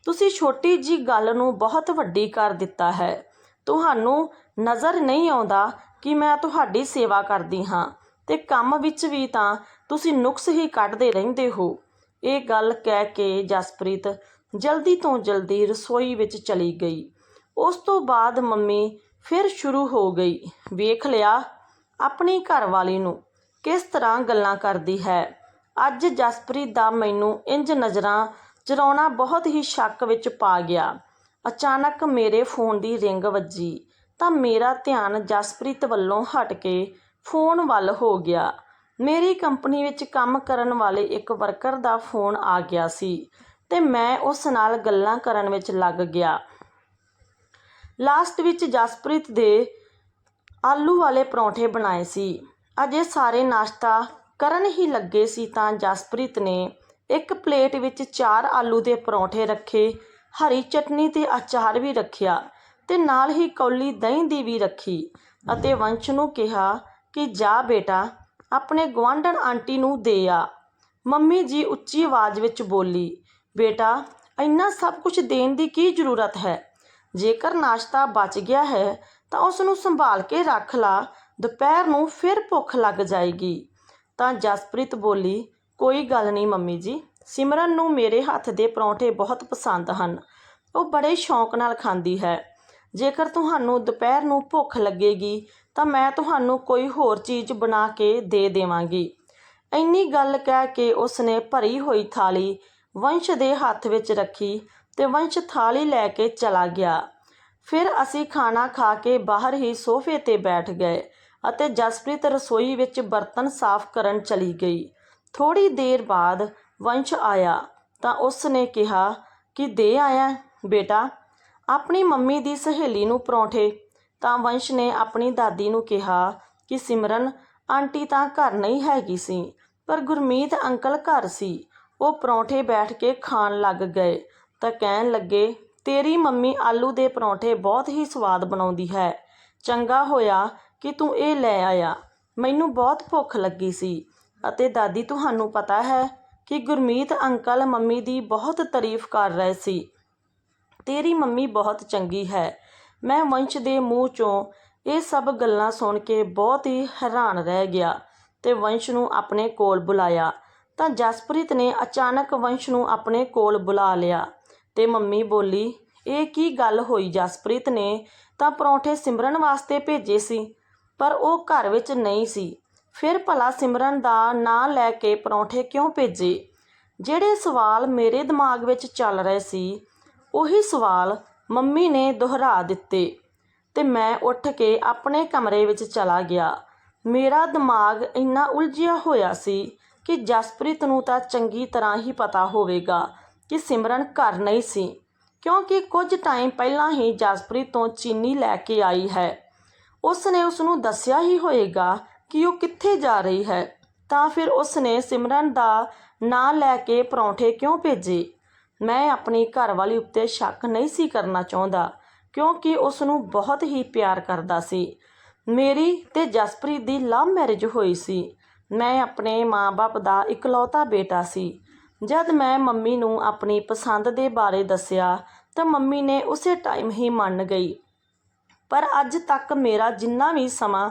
ਤੁਸੀਂ ਛੋਟੀ ਜੀ ਗੱਲ ਨੂੰ ਬਹੁਤ ਵੱਡੀ ਕਰ ਦਿੱਤਾ ਹੈ। ਤੁਹਾਨੂੰ ਨਜ਼ਰ ਨਹੀਂ ਆਉਂਦਾ ਕਿ ਮੈਂ ਤੁਹਾਡੀ ਸੇਵਾ ਕਰਦੀ ਹਾਂ ਤੇ ਕੰਮ ਵਿੱਚ ਵੀ ਤਾਂ ਤੁਸੀਂ ਨੁਕਸ ਹੀ ਕੱਢਦੇ ਰਹਿੰਦੇ ਹੋ। ਇਹ ਗੱਲ ਕਹਿ ਕੇ ਜਸਪ੍ਰੀਤ ਜਲਦੀ ਤੋਂ ਜਲਦੀ ਰਸੋਈ ਵਿੱਚ ਚਲੀ ਗਈ। ਉਸ ਤੋਂ ਬਾਅਦ ਮੰਮੀ ਫਿਰ ਸ਼ੁਰੂ ਹੋ ਗਈ। ਵੇਖ ਲਿਆ, ਆਪਣੀ ਘਰਵਾਲੀ ਨੂੰ ਕਿਸ ਤਰ੍ਹਾਂ ਗੱਲਾਂ ਕਰਦੀ ਹੈ। ਅੱਜ ਜਸਪ੍ਰੀਤ ਦਾ ਮੈਨੂੰ ਇੰਜ ਨਜ਼ਰਾਂ ਚਰਾਉਣਾ ਬਹੁਤ ਹੀ ਸ਼ੱਕ ਵਿੱਚ ਪਾ ਗਿਆ। ਅਚਾਨਕ ਮੇਰੇ ਫੋਨ ਦੀ ਰਿੰਗ ਵੱਜੀ ਤਾਂ ਮੇਰਾ ਧਿਆਨ ਜਸਪ੍ਰੀਤ ਵੱਲੋਂ ਹਟ ਕੇ ਫੋਨ ਵੱਲ ਹੋ ਗਿਆ। ਮੇਰੀ ਕੰਪਨੀ ਵਿੱਚ ਕੰਮ ਕਰਨ ਵਾਲੇ ਇੱਕ ਵਰਕਰ ਦਾ ਫੋਨ ਆ ਗਿਆ ਸੀ ਤੇ ਮੈਂ ਉਸ ਨਾਲ ਗੱਲਾਂ ਕਰਨ ਵਿੱਚ ਲੱਗ ਗਿਆ। ਲਾਸਟ ਵਿੱਚ ਜਸਪ੍ਰੀਤ ਦੇ ਆਲੂ ਵਾਲੇ ਪਰੌਂਠੇ ਬਣਾਏ ਸੀ। ਅਜੇ ਸਾਰੇ ਨਾਸ਼ਤਾ ਕਰਨ ਹੀ ਲੱਗੇ ਸੀ ਤਾਂ ਜਸਪ੍ਰੀਤ ਨੇ ਇੱਕ ਪਲੇਟ ਵਿੱਚ ਚਾਰ ਆਲੂ ਦੇ ਪਰੌਂਠੇ ਰੱਖੇ, ਹਰੀ ਚਟਨੀ ਤੇ ਅਚਾਰ ਵੀ ਰੱਖਿਆ ਤੇ ਨਾਲ ਹੀ ਕੌਲੀ ਦਹੀਂ ਦੀ ਵੀ ਰੱਖੀ ਅਤੇ ਵੰਸ਼ ਨੂੰ ਕਿਹਾ ਕਿ ਜਾ ਬੇਟਾ, ਆਪਣੇ ਗੁਆਂਢਣ ਆਂਟੀ ਨੂੰ ਦੇ ਆ। ਮੰਮੀ ਜੀ ਉੱਚੀ ਆਵਾਜ਼ ਵਿੱਚ ਬੋਲੀ, ਬੇਟਾ, ਇੰਨਾ ਸਭ ਕੁਝ ਦੇਣ ਦੀ ਕੀ ਜ਼ਰੂਰਤ ਹੈ? ਜੇਕਰ ਨਾਸ਼ਤਾ ਬਚ ਗਿਆ ਹੈ ਤਾਂ ਉਸ ਨੂੰ ਸੰਭਾਲ ਕੇ ਰੱਖ ਲਾ, ਦੁਪਹਿਰ ਨੂੰ ਫਿਰ ਭੁੱਖ ਲੱਗ ਜਾਏਗੀ। ਤਾਂ ਜਸਪ੍ਰੀਤ ਬੋਲੀ, ਕੋਈ ਗੱਲ ਨਹੀਂ ਮੰਮੀ ਜੀ, ਸਿਮਰਨ ਨੂੰ ਮੇਰੇ ਹੱਥ ਦੇ ਪਰੌਂਠੇ ਬਹੁਤ ਪਸੰਦ ਹਨ। ਉਹ ਬੜੇ ਸ਼ੌਂਕ ਨਾਲ ਖਾਂਦੀ ਹੈ। ਜੇਕਰ ਤੁਹਾਨੂੰ ਦੁਪਹਿਰ ਨੂੰ ਭੁੱਖ ਲੱਗੇਗੀ, ਤਾਂ ਮੈਂ ਤੁਹਾਨੂੰ ਕੋਈ ਹੋਰ ਚੀਜ਼ ਬਣਾ ਕੇ ਦੇ ਦੇਵਾਂਗੀ। ਇੰਨੀ ਗੱਲ ਕਹਿ ਕੇ ਉਸਨੇ ਭਰੀ ਹੋਈ ਥਾਲੀ ਵੰਸ਼ ਦੇ ਹੱਥ ਵਿੱਚ ਰੱਖੀ ਤੇ ਵੰਸ਼ ਥਾਲੀ ਲੈ ਕੇ ਚਲਾ ਗਿਆ। ਫਿਰ ਅਸੀਂ ਖਾਣਾ ਖਾ ਕੇ ਬਾਹਰ ਹੀ ਸੋਫੇ ਤੇ ਬੈਠ ਗਏ। ਅਤੇ ਜਸਪ੍ਰੀਤ ਰਸੋਈ ਵਿੱਚ ਬਰਤਨ ਸਾਫ਼ ਕਰਨ ਚਲੀ ਗਈ। ਥੋੜ੍ਹੀ ਦੇਰ ਬਾਅਦ ਵੰਸ਼ ਆਇਆ ਤਾਂ ਉਸ ਨੇ ਕਿਹਾ, ਕਿ ਦੇ ਆਇਆ ਬੇਟਾ? ਆਪਣੀ ਮੰਮੀ ਦੀ ਸਹੇਲੀ ਨੂੰ ਪਰੌਂਠੇ। ਤਾਂ ਵੰਸ਼ ਨੇ ਆਪਣੀ ਦਾਦੀ ਨੂੰ ਕਿਹਾ ਕਿ ਸਿਮਰਨ, ਆਂਟੀ ਤਾਂ ਘਰ ਨਹੀਂ ਹੈਗੀ ਸੀ, ਪਰ ਗੁਰਮੀਤ ਅੰਕਲ ਘਰ ਸੀ। ਉਹ ਪਰੌਂਠੇ ਬੈਠ ਕੇ ਖਾਣ ਲੱਗ ਗਏ ਤਾਂ ਕਹਿਣ ਲੱਗੇ, ਤੇਰੀ ਮੰਮੀ ਆਲੂ ਦੇ ਪਰੌਂਠੇ ਬਹੁਤ ਹੀ ਸਵਾਦ ਬਣਾਉਂਦੀ ਹੈ। ਚੰਗਾ ਹੋਇਆ ਕਿ ਤੂੰ ਇਹ ਲੈ ਆਇਆ। ਮੈਨੂੰ ਬਹੁਤ ਭੁੱਖ ਲੱਗੀ ਸੀ ਅਤੇ ਦਾਦੀ, ਤੁਹਾਨੂੰ ਪਤਾ ਹੈ ਕਿ ਗੁਰਮੀਤ ਅੰਕਲ ਮੰਮੀ ਦੀ ਬਹੁਤ ਤਾਰੀਫ ਕਰ ਰਹੇ ਸੀ। ਤੇਰੀ ਮੰਮੀ ਬਹੁਤ ਚੰਗੀ ਹੈ। ਮੈਂ ਵੰਸ਼ ਦੇ ਮੂੰਹ ਚੋਂ ਇਹ ਸਭ ਗੱਲਾਂ ਸੁਣ ਕੇ ਬਹੁਤ ਹੀ ਹੈਰਾਨ ਰਹਿ ਗਿਆ ਤੇ ਵੰਸ਼ ਨੂੰ ਆਪਣੇ ਕੋਲ ਬੁਲਾਇਆ। ਤਾਂ ਜਸਪ੍ਰੀਤ ਨੇ ਅਚਾਨਕ ਵੰਸ਼ ਨੂੰ ਆਪਣੇ ਕੋਲ ਬੁਲਾ ਲਿਆ ਤੇ ਮੰਮੀ ਬੋਲੀ, ਇਹ ਕੀ ਗੱਲ ਹੋਈ ਜਸਪ੍ਰੀਤ ਨੇ? ਤਾਂ ਪਰੌਂਠੇ ਸਿਮਰਨ ਵਾਸਤੇ ਭੇਜੇ ਸੀ। ਪਰ ਉਹ ਘਰ ਵਿੱਚ ਨਹੀਂ ਸੀ। ਫਿਰ ਭਲਾ ਸਿਮਰਨ ਦਾ ਨਾਂ ਲੈ ਕੇ ਪਰੌਂਠੇ ਕਿਉਂ ਭੇਜੇ? ਜਿਹੜੇ ਸਵਾਲ ਮੇਰੇ ਦਿਮਾਗ ਵਿੱਚ ਚੱਲ ਰਹੇ ਸੀ, ਉਹੀ ਸਵਾਲ ਮੰਮੀ ਨੇ ਦੁਹਰਾ ਦਿੱਤੇ ਤੇ ਮੈਂ ਉੱਠ ਕੇ ਆਪਣੇ ਕਮਰੇ ਵਿੱਚ ਚਲਾ ਗਿਆ। ਮੇਰਾ ਦਿਮਾਗ ਇੰਨਾ ਉਲਝਿਆ ਹੋਇਆ ਸੀ ਕਿ ਜਸਪ੍ਰੀਤ ਨੂੰ ਤਾਂ ਚੰਗੀ ਤਰ੍ਹਾਂ ਹੀ ਪਤਾ ਹੋਵੇਗਾ ਕਿ ਸਿਮਰਨ ਘਰ ਨਹੀਂ ਸੀ, ਕਿਉਂਕਿ ਕੁਝ ਟਾਈਮ ਪਹਿਲਾਂ ਹੀ ਜਸਪ੍ਰੀਤ ਤੋਂ ਚੀਨੀ ਲੈ ਕੇ ਆਈ ਹੈ। ਉਸ ਨੇ ਉਸ ਨੂੰ ਦੱਸਿਆ ਹੀ ਹੋਏਗਾ ਕਿ ਉਹ ਕਿੱਥੇ ਜਾ ਰਹੀ ਹੈ। ਤਾਂ ਫਿਰ ਉਸ ਨੇ ਸਿਮਰਨ ਦਾ ਨਾਂ ਲੈ ਕੇ ਪਰੌਂਠੇ ਕਿਉਂ ਭੇਜੇ? ਮੈਂ ਆਪਣੀ ਘਰਵਾਲੀ ਉੱਤੇ ਸ਼ੱਕ ਨਹੀਂ ਸੀ ਕਰਨਾ ਚਾਹੁੰਦਾ, ਕਿਉਂਕਿ ਉਸ ਨੂੰ ਬਹੁਤ ਹੀ ਪਿਆਰ ਕਰਦਾ ਸੀ। ਮੇਰੀ ਤੇ ਜਸਪ੍ਰੀਤ ਦੀ ਲਵ ਮੈਰਿਜ ਹੋਈ ਸੀ। ਮੈਂ ਆਪਣੇ ਮਾਂ-ਬਾਪ ਦਾ ਇਕਲੌਤਾ ਬੇਟਾ ਸੀ। ਜਦ ਮੈਂ ਮੰਮੀ ਨੂੰ ਆਪਣੀ ਪਸੰਦ ਦੇ ਬਾਰੇ ਦੱਸਿਆ, ਤਾਂ ਮੰਮੀ ਨੇ ਉਸੇ ਟਾਈਮ ਹੀ ਮੰਨ ਗਈ। ਪਰ ਅੱਜ ਤੱਕ ਮੇਰਾ ਜਿੰਨਾ ਵੀ ਸਮਾਂ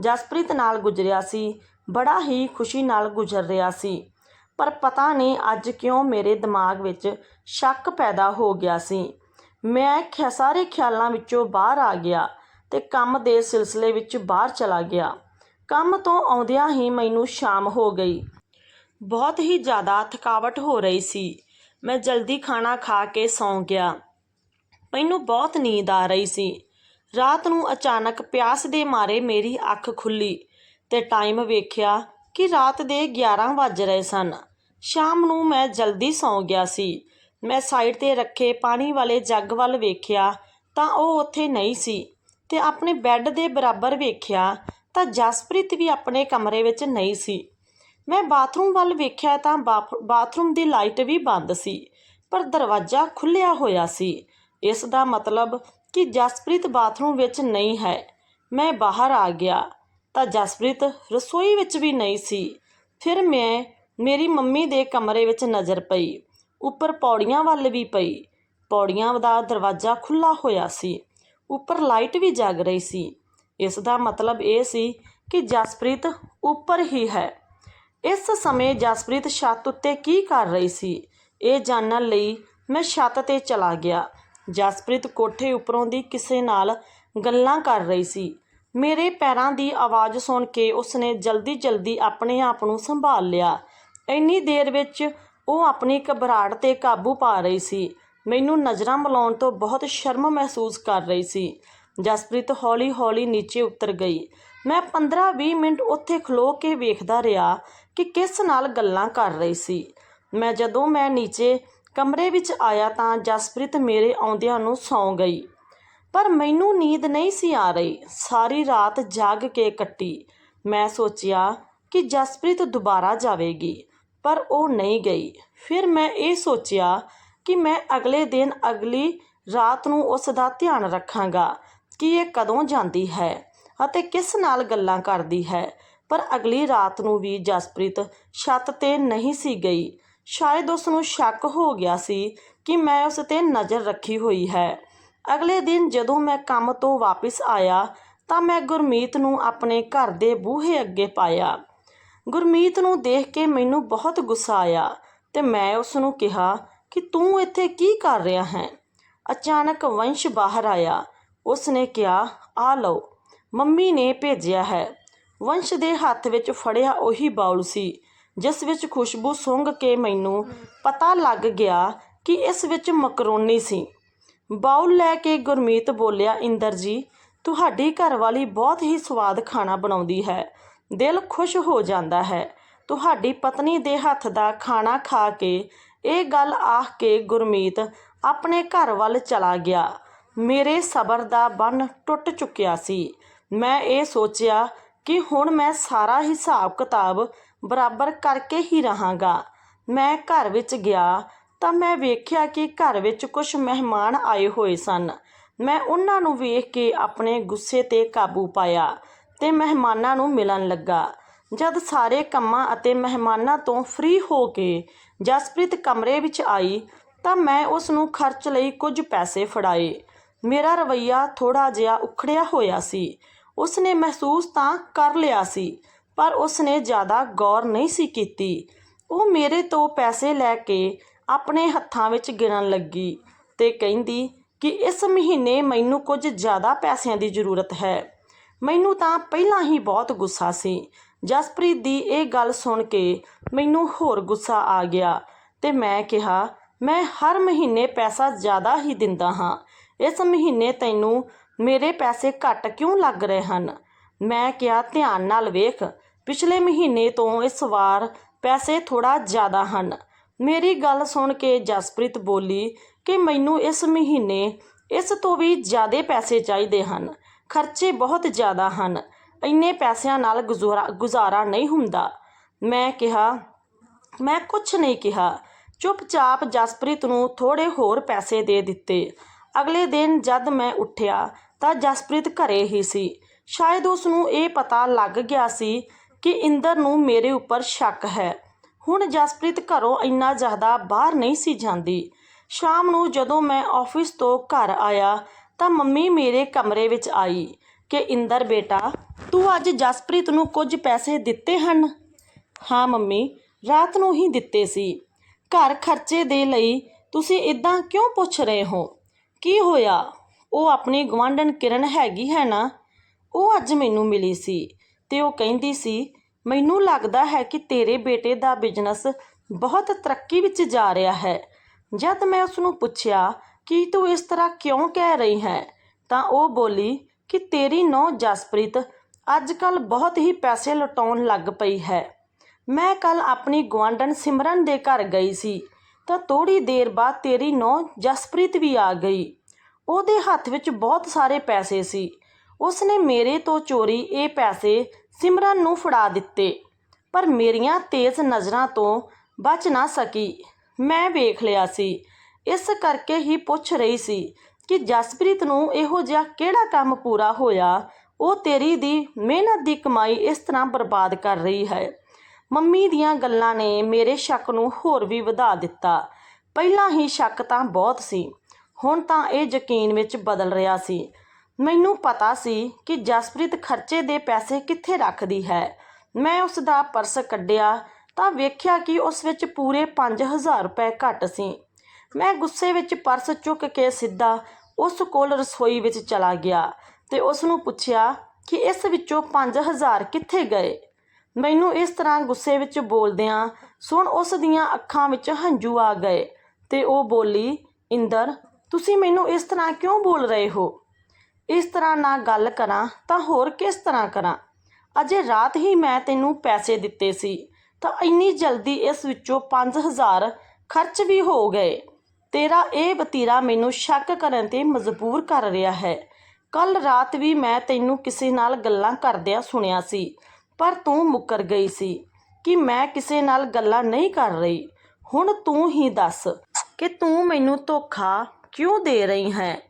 ਜਸਪ੍ਰੀਤ ਨਾਲ ਗੁਜ਼ਰਿਆ ਸੀ, ਬੜਾ ਹੀ ਖੁਸ਼ੀ ਨਾਲ ਗੁਜ਼ਰ ਰਿਹਾ ਸੀ। ਪਰ ਪਤਾ ਨਹੀਂ ਅੱਜ ਕਿਉਂ ਮੇਰੇ ਦਿਮਾਗ ਵਿੱਚ ਸ਼ੱਕ ਪੈਦਾ ਹੋ ਗਿਆ ਸੀ। ਮੈਂ ਖਿਆ, ਸਾਰੇ ਖਿਆਲਾਂ ਵਿੱਚੋਂ ਬਾਹਰ ਆ ਗਿਆ ਤੇ ਕੰਮ ਦੇ ਸਿਲਸਿਲੇ ਵਿੱਚ ਬਾਹਰ ਚਲਾ ਗਿਆ। ਕੰਮ ਤੋਂ ਆਉਂਦਿਆਂ ਹੀ ਮੈਨੂੰ ਸ਼ਾਮ ਹੋ ਗਈ। ਬਹੁਤ ਹੀ ਜ਼ਿਆਦਾ ਥਕਾਵਟ ਹੋ ਰਹੀ ਸੀ। ਮੈਂ ਜਲਦੀ ਖਾਣਾ ਖਾ ਕੇ ਸੌਂ ਗਿਆ। ਮੈਨੂੰ ਬਹੁਤ ਨੀਂਦ ਆ ਰਹੀ ਸੀ। ਰਾਤ ਨੂੰ ਅਚਾਨਕ ਪਿਆਸ ਦੇ ਮਾਰੇ ਮੇਰੀ ਅੱਖ ਖੁੱਲੀ ਤੇ ਟਾਈਮ ਵੇਖਿਆ ਕਿ ਰਾਤ ਦੇ 11 ਵੱਜ ਰਹੇ ਸਨ। ਸ਼ਾਮ ਨੂੰ ਮੈਂ ਜਲਦੀ ਸੌਂ ਗਿਆ ਸੀ। ਮੈਂ ਸਾਈਡ ਤੇ ਰੱਖੇ ਪਾਣੀ ਵਾਲੇ ਜੱਗ ਵੱਲ ਵੇਖਿਆ ਤਾਂ ਉਹ ਉੱਥੇ ਨਹੀਂ ਸੀ ਤੇ ਆਪਣੇ ਬੈੱਡ ਦੇ ਬਰਾਬਰ ਵੇਖਿਆ ਤਾਂ ਜਸਪ੍ਰੀਤ ਵੀ ਆਪਣੇ ਕਮਰੇ ਵਿੱਚ ਨਹੀਂ ਸੀ। ਮੈਂ ਬਾਥਰੂਮ ਵੱਲ ਵੇਖਿਆ ਤਾਂ ਬਾਥਰੂਮ ਦੀ ਲਾਈਟ ਵੀ ਬੰਦ ਸੀ ਪਰ ਦਰਵਾਜ਼ਾ ਖੁੱਲਿਆ ਹੋਇਆ ਸੀ। ਇਸ ਦਾ ਮਤਲਬ ਕਿ ਜਸਪ੍ਰੀਤ ਬਾਥਰੂਮ ਵਿੱਚ ਨਹੀਂ ਹੈ। ਮੈਂ ਬਾਹਰ ਆ ਗਿਆ। ਤਾਂ ਜਸਪ੍ਰੀਤ ਰਸੋਈ ਵਿੱਚ ਵੀ ਨਹੀਂ ਸੀ। ਫਿਰ ਮੈਂ ਮੇਰੀ ਮੰਮੀ ਦੇ ਕਮਰੇ ਵਿੱਚ ਨਜ਼ਰ ਪਈ। ਉੱਪਰ ਪੌੜੀਆਂ ਵੱਲ ਵੀ ਪਈ। ਪੌੜੀਆਂ ਦਾ ਦਰਵਾਜ਼ਾ ਖੁੱਲਾ ਹੋਇਆ ਸੀ। ਉੱਪਰ ਲਾਈਟ ਵੀ ਜਗ ਰਹੀ ਸੀ। ਇਸ ਦਾ ਮਤਲਬ ਇਹ ਸੀ ਕਿ ਜਸਪ੍ਰੀਤ ਉੱਪਰ ਹੀ ਹੈ। ਇਸ ਸਮੇਂ ਜਸਪ੍ਰੀਤ ਛੱਤ ਉੱਤੇ ਕੀ ਕਰ ਰਹੀ ਸੀ, ਇਹ ਜਾਣਨ ਲਈ ਮੈਂ ਛੱਤ ਤੇ ਚਲਾ ਗਿਆ। ਜਸਪ੍ਰੀਤ ਕੋਠੇ ਉੱਪਰੋਂ ਦੀ ਕਿਸੇ ਨਾਲ ਗੱਲਾਂ ਕਰ ਰਹੀ ਸੀ। ਮੇਰੇ ਪੈਰਾਂ ਦੀ ਆਵਾਜ਼ ਸੁਣ ਕੇ ਉਸਨੇ ਜਲਦੀ-ਜਲਦੀ ਆਪਣੇ ਆਪ ਨੂੰ ਸੰਭਾਲ ਲਿਆ। ਇੰਨੀ ਦੇਰ ਵਿੱਚ ਉਹ ਆਪਣੀ ਘਬਰਾਹਟ ਤੇ ਕਾਬੂ ਪਾ ਰਹੀ ਸੀ। ਮੈਨੂੰ ਨਜ਼ਰਾਂ ਮਿਲਾਉਣ ਤੋਂ ਬਹੁਤ ਸ਼ਰਮ ਮਹਿਸੂਸ ਕਰ ਰਹੀ ਸੀ। ਜਸਪ੍ਰੀਤ ਹੌਲੀ-ਹੌਲੀ ਨੀਚੇ ਉਤਰ ਗਈ। ਮੈਂ 15-20 ਮਿੰਟ ਉੱਥੇ ਖਲੋ ਕੇ ਵੇਖਦਾ ਰਿਹਾ ਕਿ ਕਿਸ ਨਾਲ ਗੱਲਾਂ ਕਰ ਰਹੀ ਸੀ। ਮੈਂ ਜਦੋਂ ਮੈਂ ਨੀਚੇ ਕਮਰੇ ਵਿੱਚ ਆਇਆ ਤਾਂ ਜਸਪ੍ਰੀਤ ਮੇਰੇ ਆਉਂਦਿਆਂ ਨੂੰ ਸੌਂ ਗਈ। ਪਰ ਮੈਨੂੰ ਨੀਂਦ ਨਹੀਂ ਸੀ ਆ ਰਹੀ। ਸਾਰੀ ਰਾਤ ਜਾਗ ਕੇ ਕੱਟੀ। ਮੈਂ ਸੋਚਿਆ ਕਿ ਜਸਪ੍ਰੀਤ ਦੁਬਾਰਾ ਜਾਵੇਗੀ, ਪਰ ਉਹ ਨਹੀਂ ਗਈ। ਫਿਰ ਮੈਂ ਇਹ ਸੋਚਿਆ ਕਿ ਮੈਂ ਅਗਲੇ ਦਿਨ ਅਗਲੀ ਰਾਤ ਨੂੰ ਉਸ ਦਾ ਧਿਆਨ ਰੱਖਾਂਗਾ, ਕਿ ਇਹ ਕਦੋਂ ਜਾਂਦੀ ਹੈ ਅਤੇ ਕਿਸ ਨਾਲ ਗੱਲਾਂ ਕਰਦੀ ਹੈ। ਪਰ ਅਗਲੀ ਰਾਤ ਨੂੰ ਵੀ ਜਸਪ੍ਰੀਤ ਛੱਤ ਤੇ ਨਹੀਂ ਸੀ ਗਈ। ਸ਼ਾਇਦ ਉਸ ਨੂੰ ਸ਼ੱਕ ਹੋ ਗਿਆ ਸੀ ਕਿ ਮੈਂ ਉਸ ਤੇ ਨਜ਼ਰ ਰੱਖੀ ਹੋਈ ਹੈ। ਅਗਲੇ ਦਿਨ ਜਦੋਂ ਮੈਂ ਕੰਮ ਤੋਂ ਵਾਪਿਸ ਆਇਆ ਤਾਂ ਮੈਂ ਗੁਰਮੀਤ ਨੂੰ ਆਪਣੇ ਘਰ ਦੇ ਬੂਹੇ ਅੱਗੇ ਪਾਇਆ। ਗੁਰਮੀਤ ਨੂੰ ਦੇਖ ਕੇ ਮੈਨੂੰ ਬਹੁਤ ਗੁੱਸਾ ਆਇਆ ਤੇ ਮੈਂ ਉਸ ਨੂੰ ਕਿਹਾ ਕਿ ਤੂੰ ਇੱਥੇ ਕੀ ਕਰ ਰਿਹਾ ਹੈ? ਅਚਾਨਕ ਵੰਸ਼ ਬਾਹਰ ਆਇਆ। ਉਸ ਨੇ ਕਿਹਾ, ਆ ਲਓ, ਮੰਮੀ ਨੇ ਭੇਜਿਆ ਹੈ। ਵੰਸ਼ ਦੇ ਹੱਥ ਵਿੱਚ ਫੜਿਆ ਉਹੀ ਬਾਉਲ ਸੀ। ਜਿਸ ਵਿੱਚ ਖੁਸ਼ਬੂ ਸੁੰਘ ਕੇ ਮੈਨੂੰ ਪਤਾ ਲੱਗ ਗਿਆ ਕਿ ਇਸ ਵਿੱਚ ਮਕਰੋਨੀ ਸੀ। ਬਾਉਲ ਲੈ ਕੇ ਗੁਰਮੀਤ ਬੋਲਿਆ, ਇੰਦਰ ਜੀ, ਤੁਹਾਡੀ ਘਰਵਾਲੀ ਬਹੁਤ ਹੀ ਸਵਾਦ ਖਾਣਾ ਬਣਾਉਂਦੀ ਹੈ। ਦਿਲ ਖੁਸ਼ ਹੋ ਜਾਂਦਾ ਹੈ। ਤੁਹਾਡੀ ਪਤਨੀ ਦੇ ਹੱਥ ਦਾ ਖਾਣਾ ਖਾ ਕੇ ਇਹ ਗੱਲ ਆਖ ਕੇ ਗੁਰਮੀਤ ਆਪਣੇ ਘਰ ਵੱਲ ਚਲਾ ਗਿਆ। ਮੇਰੇ ਸਬਰ ਦਾ ਬੰਨ ਟੁੱਟ ਚੁੱਕਿਆ ਸੀ। ਮੈਂ ਇਹ ਸੋਚਿਆ ਕਿ ਹੁਣ ਮੈਂ ਸਾਰਾ ਹਿਸਾਬ ਕਿਤਾਬ ਬਰਾਬਰ ਕਰਕੇ ਹੀ ਰਹਾਂਗਾ। ਮੈਂ ਘਰ ਵਿੱਚ ਗਿਆ ਤਾਂ ਮੈਂ ਵੇਖਿਆ ਕਿ ਘਰ ਵਿੱਚ ਕੁਛ ਮਹਿਮਾਨ ਆਏ ਹੋਏ ਸਨ। ਮੈਂ ਉਹਨਾਂ ਨੂੰ ਵੇਖ ਕੇ ਆਪਣੇ ਗੁੱਸੇ ਤੇ ਕਾਬੂ ਪਾਇਆ ਅਤੇ ਮਹਿਮਾਨਾਂ ਨੂੰ ਮਿਲਣ ਲੱਗਾ। ਜਦ ਸਾਰੇ ਕੰਮਾਂ ਅਤੇ ਮਹਿਮਾਨਾਂ ਤੋਂ ਫ੍ਰੀ ਹੋ ਕੇ ਜਸਪ੍ਰੀਤ ਕਮਰੇ ਵਿੱਚ ਆਈ ਤਾਂ ਮੈਂ ਉਸ ਨੂੰ ਖਰਚ ਲਈ ਕੁਝ ਪੈਸੇ ਫੜਾਏ। ਮੇਰਾ ਰਵੱਈਆ ਥੋੜ੍ਹਾ ਜਿਹਾ ਉਖੜਿਆ ਹੋਇਆ ਸੀ। ਉਸਨੇ ਮਹਿਸੂਸ ਤਾਂ ਕਰ ਲਿਆ ਸੀ ਪਰ ਉਸਨੇ ਜ਼ਿਆਦਾ ਗੌਰ ਨਹੀਂ ਸੀ ਕੀਤੀ। ਉਹ ਮੇਰੇ ਤੋਂ ਪੈਸੇ ਲੈ ਕੇ ਆਪਣੇ ਹੱਥਾਂ ਵਿੱਚ ਗਿਣਨ ਲੱਗੀ ਤੇ ਕਹਿੰਦੀ ਕਿ ਇਸ ਮਹੀਨੇ ਮੈਨੂੰ ਕੁਝ ਜ਼ਿਆਦਾ ਪੈਸਿਆਂ ਦੀ ਜ਼ਰੂਰਤ ਹੈ। ਮੈਨੂੰ ਤਾਂ ਪਹਿਲਾਂ ਹੀ ਬਹੁਤ ਗੁੱਸਾ ਸੀ। ਜਸਪ੍ਰੀਤ ਦੀ ਇਹ ਗੱਲ ਸੁਣ ਕੇ ਮੈਨੂੰ ਹੋਰ ਗੁੱਸਾ ਆ ਗਿਆ ਤੇ ਮੈਂ ਕਿਹਾ, ਮੈਂ ਹਰ ਮਹੀਨੇ ਪੈਸਾ ਜ਼ਿਆਦਾ ਹੀ ਦਿੰਦਾ ਹਾਂ। ਇਸ ਮਹੀਨੇ ਤੈਨੂੰ ਮੇਰੇ ਪੈਸੇ ਘੱਟ ਕਿਉਂ ਲੱਗ ਰਹੇ ਹਨ? ਮੈਂ ਕਿਹਾ, ਧਿਆਨ ਨਾਲ ਵੇਖ ਪਿਛਲੇ ਮਹੀਨੇ ਤੋਂ ਇਸ ਵਾਰ ਪੈਸੇ ਥੋੜਾ ਜ਼ਿਆਦਾ ਹਨ। ਮੇਰੀ ਗੱਲ ਸੁਣ ਕੇ ਜਸਪ੍ਰੀਤ ਬੋਲੀ ਕਿ ਮੈਨੂੰ ਇਸ ਮਹੀਨੇ ਇਸ ਤੋਂ ਵੀ ਜ਼ਿਆਦਾ ਪੈਸੇ ਚਾਹੀਦੇ ਹਨ। ਖਰਚੇ ਬਹੁਤ ਜ਼ਿਆਦਾ ਹਨ। ਇੰਨੇ ਪੈਸਿਆਂ ਨਾਲ ਗੁਜ਼ਾਰਾ ਗੁਜ਼ਾਰਾ ਨਹੀਂ ਹੁੰਦਾ। ਮੈਂ ਕਿਹਾ, ਮੈਂ ਕੁਝ ਨਹੀਂ ਕਿਹਾ। ਚੁੱਪਚਾਪ ਜਸਪ੍ਰੀਤ ਨੂੰ ਥੋੜੇ ਹੋਰ ਪੈਸੇ ਦੇ ਦਿੱਤੇ। ਅਗਲੇ ਦਿਨ ਜਦ ਮੈਂ ਉੱਠਿਆ ਤਾਂ ਜਸਪ੍ਰੀਤ ਘਰੇ ਹੀ ਸੀ। ਸ਼ਾਇਦ ਉਸ ਨੂੰ ਇਹ ਪਤਾ ਲੱਗ ਗਿਆ ਸੀ ਕਿ ਇੰਦਰ ਨੂੰ ਮੇਰੇ ਉੱਪਰ ਸ਼ੱਕ ਹੈ। ਹੁਣ ਜਸਪ੍ਰੀਤ ਘਰੋਂ ਇੰਨਾ ਜ਼ਿਆਦਾ ਬਾਹਰ ਨਹੀਂ ਸੀ ਜਾਂਦੀ। ਸ਼ਾਮ ਨੂੰ ਜਦੋਂ ਮੈਂ ਆਫਿਸ ਤੋਂ ਘਰ ਆਇਆ ਤਾਂ ਮੰਮੀ ਮੇਰੇ ਕਮਰੇ ਵਿੱਚ ਆਈ ਕਿ, ਇੰਦਰ ਬੇਟਾ, ਤੂੰ ਅੱਜ ਜਸਪ੍ਰੀਤ ਨੂੰ ਕੁਝ ਪੈਸੇ ਦਿੱਤੇ ਹਨ? ਹਾਂ ਮੰਮੀ, ਰਾਤ ਨੂੰ ਹੀ ਦਿੱਤੇ ਸੀ। ਘਰ ਖਰਚੇ ਦੇ ਲਈ ਤੁਸੀਂ ਇਦਾਂ ਕਿਉਂ ਪੁੱਛ ਰਹੇ ਹੋ? ਕੀ ਹੋਇਆ? ਉਹ ਆਪਣੀ ਗਵਾਂਢਣ ਕਿਰਨ ਹੈਗੀ ਹੈ ਨਾ? ਉਹ ਅੱਜ ਮੈਨੂੰ ਮਿਲੀ ਸੀ ਤੇ ਉਹ ਕਹਿੰਦੀ ਸੀ ਮੈਨੂੰ ਲੱਗਦਾ ਹੈ ਕਿ ਤੇਰੇ ਬੇਟੇ ਦਾ ਬਿਜ਼ਨਸ ਬਹੁਤ ਤਰੱਕੀ ਵਿੱਚ ਜਾ ਰਿਹਾ ਹੈ। ਜਦ ਮੈਂ ਉਸ ਨੂੰ ਪੁੱਛਿਆ, ਕਿ ਤੂੰ ਇਸ ਤਰ੍ਹਾਂ ਕਿਉਂ ਕਹਿ ਰਹੀ ਹੈ? ਤਾਂ ਉਹ ਬੋਲੀ ਕਿ ਤੇਰੀ ਨੌ ਜਸਪ੍ਰੀਤ ਅੱਜ ਕੱਲ ਬਹੁਤ ਹੀ ਪੈਸੇ ਲੁਟਾਉਣ ਲੱਗ ਪਈ ਹੈ। ਮੈਂ ਕੱਲ ਆਪਣੀ ਗੁਆਂਢਣ ਸਿਮਰਨ ਦੇ ਘਰ ਗਈ ਸੀ, ਤਾਂ ਥੋੜੀ ਦੇਰ ਬਾਅਦ ਤੇਰੀ ਨੌ ਜਸਪ੍ਰੀਤ ਵੀ ਆ ਗਈ। ਉਹਦੇ ਹੱਥ ਵਿੱਚ ਬਹੁਤ ਸਾਰੇ ਪੈਸੇ ਸੀ। ਉਸਨੇ ਮੇਰੇ ਤੋਂ ਚੋਰੀ ਇਹ ਪੈਸੇ ਸਿਮਰਨ ਨੂੰ ਫੜਾ ਦਿੱਤੇ, ਪਰ ਮੇਰੀਆਂ ਤੇਜ਼ ਨਜ਼ਰਾਂ ਤੋਂ ਬਚ ਨਾ ਸਕੀ। ਮੈਂ ਵੇਖ ਲਿਆ ਸੀ। ਇਸ ਕਰਕੇ ਹੀ ਪੁੱਛ ਰਹੀ ਸੀ ਕਿ ਜਸਪ੍ਰੀਤ ਨੂੰ ਇਹੋ ਜਿਹਾ ਕਿਹੜਾ ਕੰਮ ਪੂਰਾ ਹੋਇਆ? ਉਹ ਤੇਰੀ ਦੀ ਮਿਹਨਤ ਦੀ ਕਮਾਈ ਇਸ ਤਰ੍ਹਾਂ ਬਰਬਾਦ ਕਰ ਰਹੀ ਹੈ। ਮੰਮੀ ਦੀਆਂ ਗੱਲਾਂ ਨੇ ਮੇਰੇ ਸ਼ੱਕ ਨੂੰ ਹੋਰ ਵੀ ਵਧਾ ਦਿੱਤਾ। ਪਹਿਲਾਂ ਹੀ ਸ਼ੱਕ ਤਾਂ ਬਹੁਤ ਸੀ। ਹੁਣ ਤਾਂ ਇਹ ਯਕੀਨ ਵਿੱਚ ਬਦਲ ਰਿਹਾ ਸੀ। ਮੈਨੂੰ ਪਤਾ ਸੀ ਕਿ ਜਸਪ੍ਰੀਤ ਖਰਚੇ ਦੇ ਪੈਸੇ ਕਿੱਥੇ ਰੱਖਦੀ ਹੈ। ਮੈਂ ਉਸ ਦਾ ਪਰਸ ਕੱਢਿਆ ਤਾਂ ਵੇਖਿਆ ਕਿ ਉਸ ਵਿੱਚ ਪੂਰੇ 5000 ਰੁਪਏ ਘੱਟ ਸੀ। ਮੈਂ ਗੁੱਸੇ ਵਿੱਚ ਪਰਸ ਚੁੱਕ ਕੇ ਸਿੱਧਾ ਉਸ ਕੋਲ ਰਸੋਈ ਵਿੱਚ ਚਲਾ ਗਿਆ ਤੇ ਉਸ ਨੂੰ ਪੁੱਛਿਆ ਕਿ ਇਸ ਵਿੱਚੋਂ 5000 ਕਿੱਥੇ ਗਏ? ਮੈਨੂੰ ਇਸ ਤਰ੍ਹਾਂ ਗੁੱਸੇ ਵਿੱਚ ਬੋਲਦਿਆਂ ਸੁਣ ਉਸ ਦੀਆਂ ਅੱਖਾਂ ਵਿੱਚ ਹੰਝੂ ਆ ਗਏ ਤੇ ਉਹ ਬੋਲੀ, ਇੰਦਰ, ਤੁਸੀਂ ਮੈਨੂੰ ਇਸ ਤਰ੍ਹਾਂ ਕਿਉਂ ਬੋਲ ਰਹੇ ਹੋ? ਇਸ ਤਰ੍ਹਾਂ ਨਾ ਗੱਲ ਕਰਾਂ ਤਾਂ ਹੋਰ ਕਿਸ ਤਰ੍ਹਾਂ ਕਰਾਂ? ਅਜੇ ਰਾਤ ਹੀ ਮੈਂ ਤੈਨੂੰ ਪੈਸੇ ਦਿੱਤੇ ਸੀ, ਤਾਂ ਇੰਨੀ ਜਲਦੀ ਇਸ ਵਿੱਚੋਂ 5000 ਖਰਚ ਵੀ ਹੋ ਗਏ। ਤੇਰਾ ਇਹ ਵਤੀਰਾ ਮੈਨੂੰ ਸ਼ੱਕ ਕਰਨ ਤੇ ਮਜਬੂਰ ਕਰ ਰਿਹਾ ਹੈ। ਕੱਲ ਰਾਤ ਵੀ ਮੈਂ ਤੈਨੂੰ ਕਿਸੇ ਨਾਲ ਗੱਲਾਂ ਕਰਦਿਆਂ ਸੁਣਿਆ ਸੀ, ਪਰ ਤੂੰ ਮੁੱਕਰ ਗਈ ਸੀ ਕਿ ਮੈਂ ਕਿਸੇ ਨਾਲ ਗੱਲਾਂ ਨਹੀਂ ਕਰ ਰਹੀ। ਹੁਣ ਤੂੰ ਹੀ ਦੱਸ ਕਿ ਤੂੰ ਮੈਨੂੰ ਧੋਖਾ ਕਿਉਂ ਦੇ ਰਹੀ ਹੈ?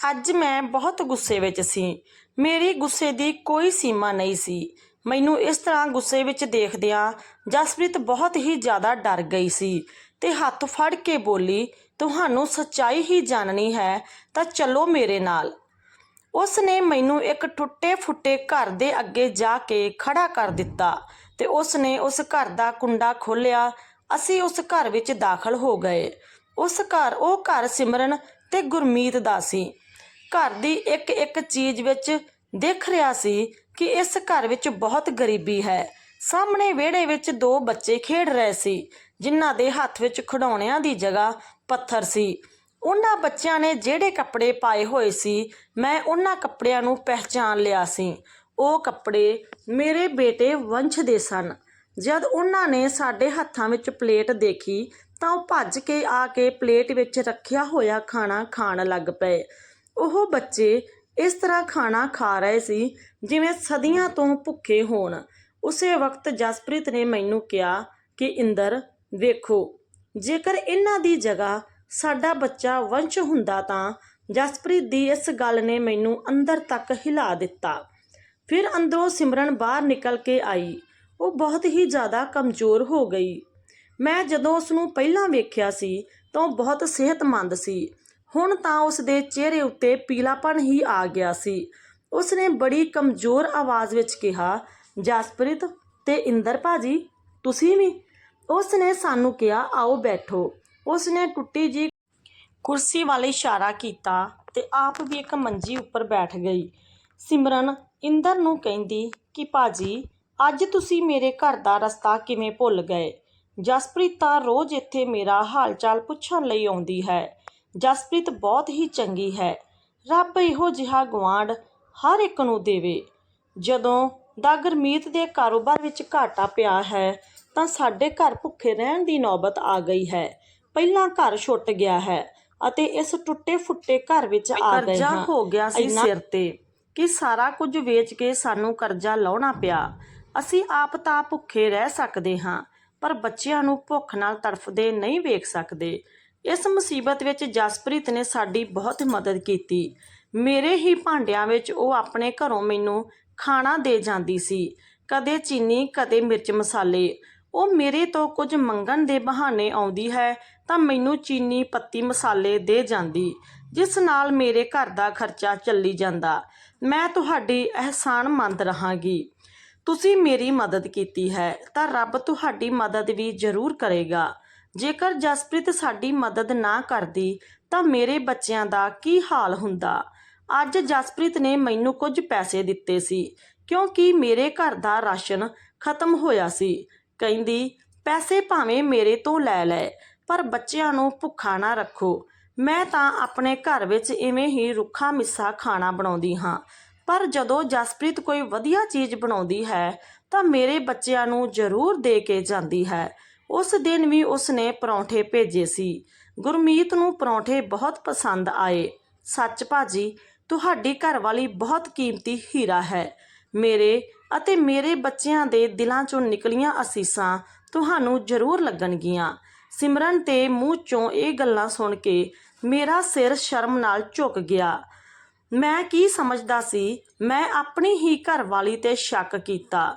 ਅੱਜ ਮੈਂ ਬਹੁਤ ਗੁੱਸੇ ਵਿੱਚ ਸੀ। ਮੇਰੀ ਗੁੱਸੇ ਦੀ ਕੋਈ ਸੀਮਾ ਨਹੀਂ ਸੀ। ਮੈਨੂੰ ਇਸ ਤਰ੍ਹਾਂ ਗੁੱਸੇ ਵਿੱਚ ਦੇਖਦਿਆਂ ਜਸਪ੍ਰੀਤ ਬਹੁਤ ਹੀ ਜ਼ਿਆਦਾ ਡਰ ਗਈ ਸੀ ਤੇ ਹੱਥ ਫੜ ਕੇ ਬੋਲੀ, ਤੁਹਾਨੂੰ ਸੱਚਾਈ ਹੀ ਜਾਣਨੀ ਹੈ, ਤਾਂ ਚਲੋ ਮੇਰੇ ਨਾਲ। ਉਸ ਨੇ ਮੈਨੂੰ ਇੱਕ ਟੁੱਟੇ ਫੁੱਟੇ ਘਰ ਦੇ ਅੱਗੇ ਜਾ ਕੇ ਖੜਾ ਕਰ ਦਿੱਤਾ ਤੇ ਉਸ ਨੇ ਉਸ ਘਰ ਦਾ ਕੁੰਡਾ ਖੋਲ੍ਹਿਆ। ਅਸੀਂ ਉਸ ਘਰ ਵਿੱਚ ਦਾਖਲ ਹੋ ਗਏ। ਉਸ ਘਰ, ਉਹ ਘਰ ਸਿਮਰਨ ਤੇ ਗੁਰਮੀਤ ਦਾ ਸੀ। ਘਰ ਦੀ ਇੱਕ ਇੱਕ ਚੀਜ਼ ਵਿੱਚ ਦੇਖ ਰਿਹਾ ਸੀ ਕਿ ਇਸ ਘਰ ਵਿੱਚ ਬਹੁਤ ਗਰੀਬੀ ਹੈ। ਸਾਹਮਣੇ ਵਿਹੜੇ ਵਿੱਚ ਦੋ ਬੱਚੇ ਖੇਡ ਰਹੇ ਸੀ, ਜਿਨ੍ਹਾਂ ਦੇ ਹੱਥ ਵਿੱਚ ਖਿਡੌਣਿਆਂ ਦੀ ਜਗ੍ਹਾ ਪੱਥਰ ਸੀ। ਉਹਨਾਂ ਬੱਚਿਆਂ ਨੇ ਜਿਹੜੇ ਕੱਪੜੇ ਪਾਏ ਹੋਏ ਸੀ, ਮੈਂ ਉਹਨਾਂ ਕੱਪੜਿਆਂ ਨੂੰ ਪਹਿਚਾਨ ਲਿਆ ਸੀ। ਉਹ ਕੱਪੜੇ ਮੇਰੇ ਬੇਟੇ ਵੰਸ਼ ਦੇ ਸਨ। ਜਦ ਉਹਨਾਂ ਨੇ ਸਾਡੇ ਹੱਥਾਂ ਵਿੱਚ ਪਲੇਟ ਦੇਖੀ, ਤਾਂ ਉਹ ਭੱਜ ਕੇ ਆ ਕੇ ਪਲੇਟ ਵਿੱਚ ਰੱਖਿਆ ਹੋਇਆ ਖਾਣਾ ਖਾਣ ਲੱਗ ਪਏ। ਉਹ ਬੱਚੇ ਇਸ ਤਰ੍ਹਾਂ ਖਾਣਾ ਖਾ ਰਹੇ ਸੀ ਜਿਵੇਂ ਸਦੀਆਂ ਤੋਂ ਭੁੱਖੇ ਹੋਣ। ਉਸੇ ਵਕਤ ਜਸਪ੍ਰੀਤ ਨੇ ਮੈਨੂੰ ਕਿਹਾ ਕਿ, ਇੰਦਰ, ਵੇਖੋ, ਜੇਕਰ ਇਹਨਾਂ ਦੀ ਜਗ੍ਹਾ ਸਾਡਾ ਬੱਚਾ ਵੰਸ਼ ਹੁੰਦਾ ਤਾਂ ਜਸਪ੍ਰੀਤ ਦੀ ਇਸ ਗੱਲ ਨੇ ਮੈਨੂੰ ਅੰਦਰ ਤੱਕ ਹਿਲਾ ਦਿੱਤਾ। ਫਿਰ ਅੰਦਰੋਂ ਸਿਮਰਨ ਬਾਹਰ ਨਿਕਲ ਕੇ ਆਈ। ਉਹ ਬਹੁਤ ਹੀ ਜ਼ਿਆਦਾ ਕਮਜ਼ੋਰ ਹੋ ਗਈ। ਮੈਂ ਜਦੋਂ ਉਸ ਨੂੰ ਪਹਿਲਾਂ ਵੇਖਿਆ ਸੀ ਤਾਂ ਉਹ ਬਹੁਤ ਸਿਹਤਮੰਦ ਸੀ। ਹੁਣ ਤਾਂ ਉਸ ਦੇ ਚਿਹਰੇ ਉੱਤੇ ਪੀਲਾਪਣ ਹੀ ਆ ਗਿਆ ਸੀ। ਉਸ ਨੇ ਬੜੀ ਕਮਜ਼ੋਰ ਆਵਾਜ਼ ਵਿੱਚ ਕਿਹਾ, ਜਸਪ੍ਰੀਤ ਤੇ ਇੰਦਰ ਭਾਜੀ, ਤੁਸੀਂ ਵੀ? ਉਸ ਨੇ ਸਾਨੂੰ ਕਿਹਾ, ਆਓ ਬੈਠੋ। ਉਸ ਨੇ ਟੁੱਟੀ ਜੀ ਕੁਰਸੀ ਵੱਲ ਇਸ਼ਾਰਾ ਕੀਤਾ ਤੇ ਆਪ ਵੀ ਇੱਕ ਮੰਜੀ ਉੱਪਰ ਬੈਠ ਗਈ। ਸਿਮਰਨ ਇੰਦਰ ਨੂੰ ਕਹਿੰਦੀ ਕਿ, ਭਾਜੀ, ਅੱਜ ਤੁਸੀਂ ਮੇਰੇ ਘਰ ਦਾ ਰਸਤਾ ਕਿਵੇਂ ਭੁੱਲ ਗਏ? ਜਸਪ੍ਰੀਤ ਤਾਂ ਰੋਜ਼ ਇੱਥੇ ਮੇਰਾ ਹਾਲ ਚਾਲ ਪੁੱਛਣ ਲਈ ਆਉਂਦੀ ਹੈ। ਜਸਪ੍ਰੀਤ ਬਹੁਤ ਹੀ ਚੰਗੀ ਹੈ। ਰੱਬ ਇਹੋ ਜਿਹਾ ਗੁਆਂਢ ਹਰ ਇੱਕ ਨੂੰ ਦੇਵੇ। ਜਦੋਂ ਦਾ ਗੁਰਮੀਤ ਦੇ ਕਾਰੋਬਾਰ ਵਿੱਚ ਘਾਟਾ ਪਿਆ ਹੈ ਤਾਂ ਸਾਡੇ ਘਰ ਭੁੱਖੇ ਰਹਿਣ ਦੀ ਨੌਬਤ ਆ ਗਈ ਹੈ। ਪਹਿਲਾਂ ਘਰ ਛੁੱਟ ਗਿਆ ਹੈ ਅਤੇ ਇਸ ਟੁੱਟੇ ਫੁੱਟੇ ਘਰ ਵਿੱਚ ਆ ਗਏ ਹਾਂ। ਹੋ ਗਿਆ ਸੀ ਸਿਰ ਤੇ ਕਿ ਸਾਰਾ ਕੁਝ ਵੇਚ ਕੇ ਸਾਨੂੰ ਕਰਜ਼ਾ ਲਾਉਣਾ ਪਿਆ। ਅਸੀਂ ਆਪ ਤਾਂ ਭੁੱਖੇ ਰਹਿ ਸਕਦੇ ਹਾਂ ਪਰ ਬੱਚਿਆਂ ਨੂੰ ਭੁੱਖ ਨਾਲ ਤੜਫਦੇ ਨਹੀਂ ਵੇਖ ਸਕਦੇ। ਇਸ ਮੁਸੀਬਤ ਵਿੱਚ ਜਸਪ੍ਰੀਤ ਨੇ ਸਾਡੀ ਬਹੁਤ ਮਦਦ ਕੀਤੀ। ਮੇਰੇ ਹੀ ਭਾਂਡਿਆਂ ਵਿੱਚ ਉਹ ਆਪਣੇ ਘਰੋਂ ਮੈਨੂੰ ਖਾਣਾ ਦੇ ਜਾਂਦੀ ਸੀ। ਕਦੇ ਚੀਨੀ, ਕਦੇ ਮਿਰਚ ਮਸਾਲੇ। ਉਹ ਮੇਰੇ ਤੋਂ ਕੁਝ ਮੰਗਣ ਦੇ ਬਹਾਨੇ ਆਉਂਦੀ ਹੈ ਤਾਂ ਮੈਨੂੰ ਚੀਨੀ ਪੱਤੀ ਮਸਾਲੇ ਦੇ ਜਾਂਦੀ, ਜਿਸ ਨਾਲ ਮੇਰੇ ਘਰ ਦਾ ਖਰਚਾ ਚੱਲੀ ਜਾਂਦਾ। ਮੈਂ ਤੁਹਾਡੀ ਅਹਿਸਾਨਮੰਦ ਰਹਾਂਗੀ। ਤੁਸੀਂ ਮੇਰੀ ਮਦਦ ਕੀਤੀ ਹੈ ਤਾਂ ਰੱਬ ਤੁਹਾਡੀ ਮਦਦ ਵੀ ਜ਼ਰੂਰ ਕਰੇਗਾ। ਜੇਕਰ ਜਸਪ੍ਰੀਤ ਸਾਡੀ ਮਦਦ ਨਾ ਕਰਦੀ ਤਾਂ ਮੇਰੇ ਬੱਚਿਆਂ ਦਾ ਕੀ ਹਾਲ ਹੁੰਦਾ? ਅੱਜ ਜਸਪ੍ਰੀਤ ਨੇ ਮੈਨੂੰ ਕੁਝ ਪੈਸੇ ਦਿੱਤੇ ਸੀ, ਕਿਉਂਕਿ ਮੇਰੇ ਘਰ ਦਾ ਰਾਸ਼ਨ ਖਤਮ ਹੋਇਆ ਸੀ। ਕਹਿੰਦੀ, ਪੈਸੇ ਭਾਵੇਂ ਮੇਰੇ ਤੋਂ ਲੈ ਲੈ, ਪਰ ਬੱਚਿਆਂ ਨੂੰ ਭੁੱਖਾ ਨਾ ਰੱਖੋ। ਮੈਂ ਤਾਂ ਆਪਣੇ ਘਰ ਵਿੱਚ ਇਵੇਂ ਹੀ ਰੁੱਖਾ ਮਿੱਸਾ ਖਾਣਾ ਬਣਾਉਂਦੀ ਹਾਂ। ਪਰ ਜਦੋਂ ਜਸਪ੍ਰੀਤ ਕੋਈ ਵਧੀਆ ਚੀਜ਼ ਬਣਾਉਂਦੀ ਹੈ ਤਾਂ ਮੇਰੇ ਬੱਚਿਆਂ ਨੂੰ ਜ਼ਰੂਰ ਦੇ ਕੇ ਜਾਂਦੀ ਹੈ। ਉਸ ਦਿਨ ਵੀ ਉਸਨੇ ਪਰੌਂਠੇ ਭੇਜੇ ਸੀ। ਗੁਰਮੀਤ ਨੂੰ ਪਰੌਂਠੇ ਬਹੁਤ ਪਸੰਦ ਆਏ। ਸੱਚ ਭਾਜੀ, ਤੁਹਾਡੀ ਘਰਵਾਲੀ ਬਹੁਤ ਕੀਮਤੀ ਹੀਰਾ ਹੈ। ਮੇਰੇ ਅਤੇ ਮੇਰੇ ਬੱਚਿਆਂ ਦੇ ਦਿਲਾਂ ਚੋਂ ਨਿਕਲੀਆਂ ਅਸੀਸਾਂ ਤੁਹਾਨੂੰ ਜ਼ਰੂਰ ਲੱਗਣਗੀਆਂ ਸਿਮਰਨ ਤੇ ਮੂੰਹ ਚੋਂ ਇਹ ਗੱਲਾਂ ਸੁਣ ਕੇ ਮੇਰਾ ਸਿਰ ਸ਼ਰਮ ਨਾਲ ਝੁਕ ਗਿਆ। ਮੈਂ ਕੀ ਸਮਝਦਾ ਸੀ? ਮੈਂ ਆਪਣੀ ਹੀ ਘਰਵਾਲੀ ਤੇ ਸ਼ੱਕ ਕੀਤਾ।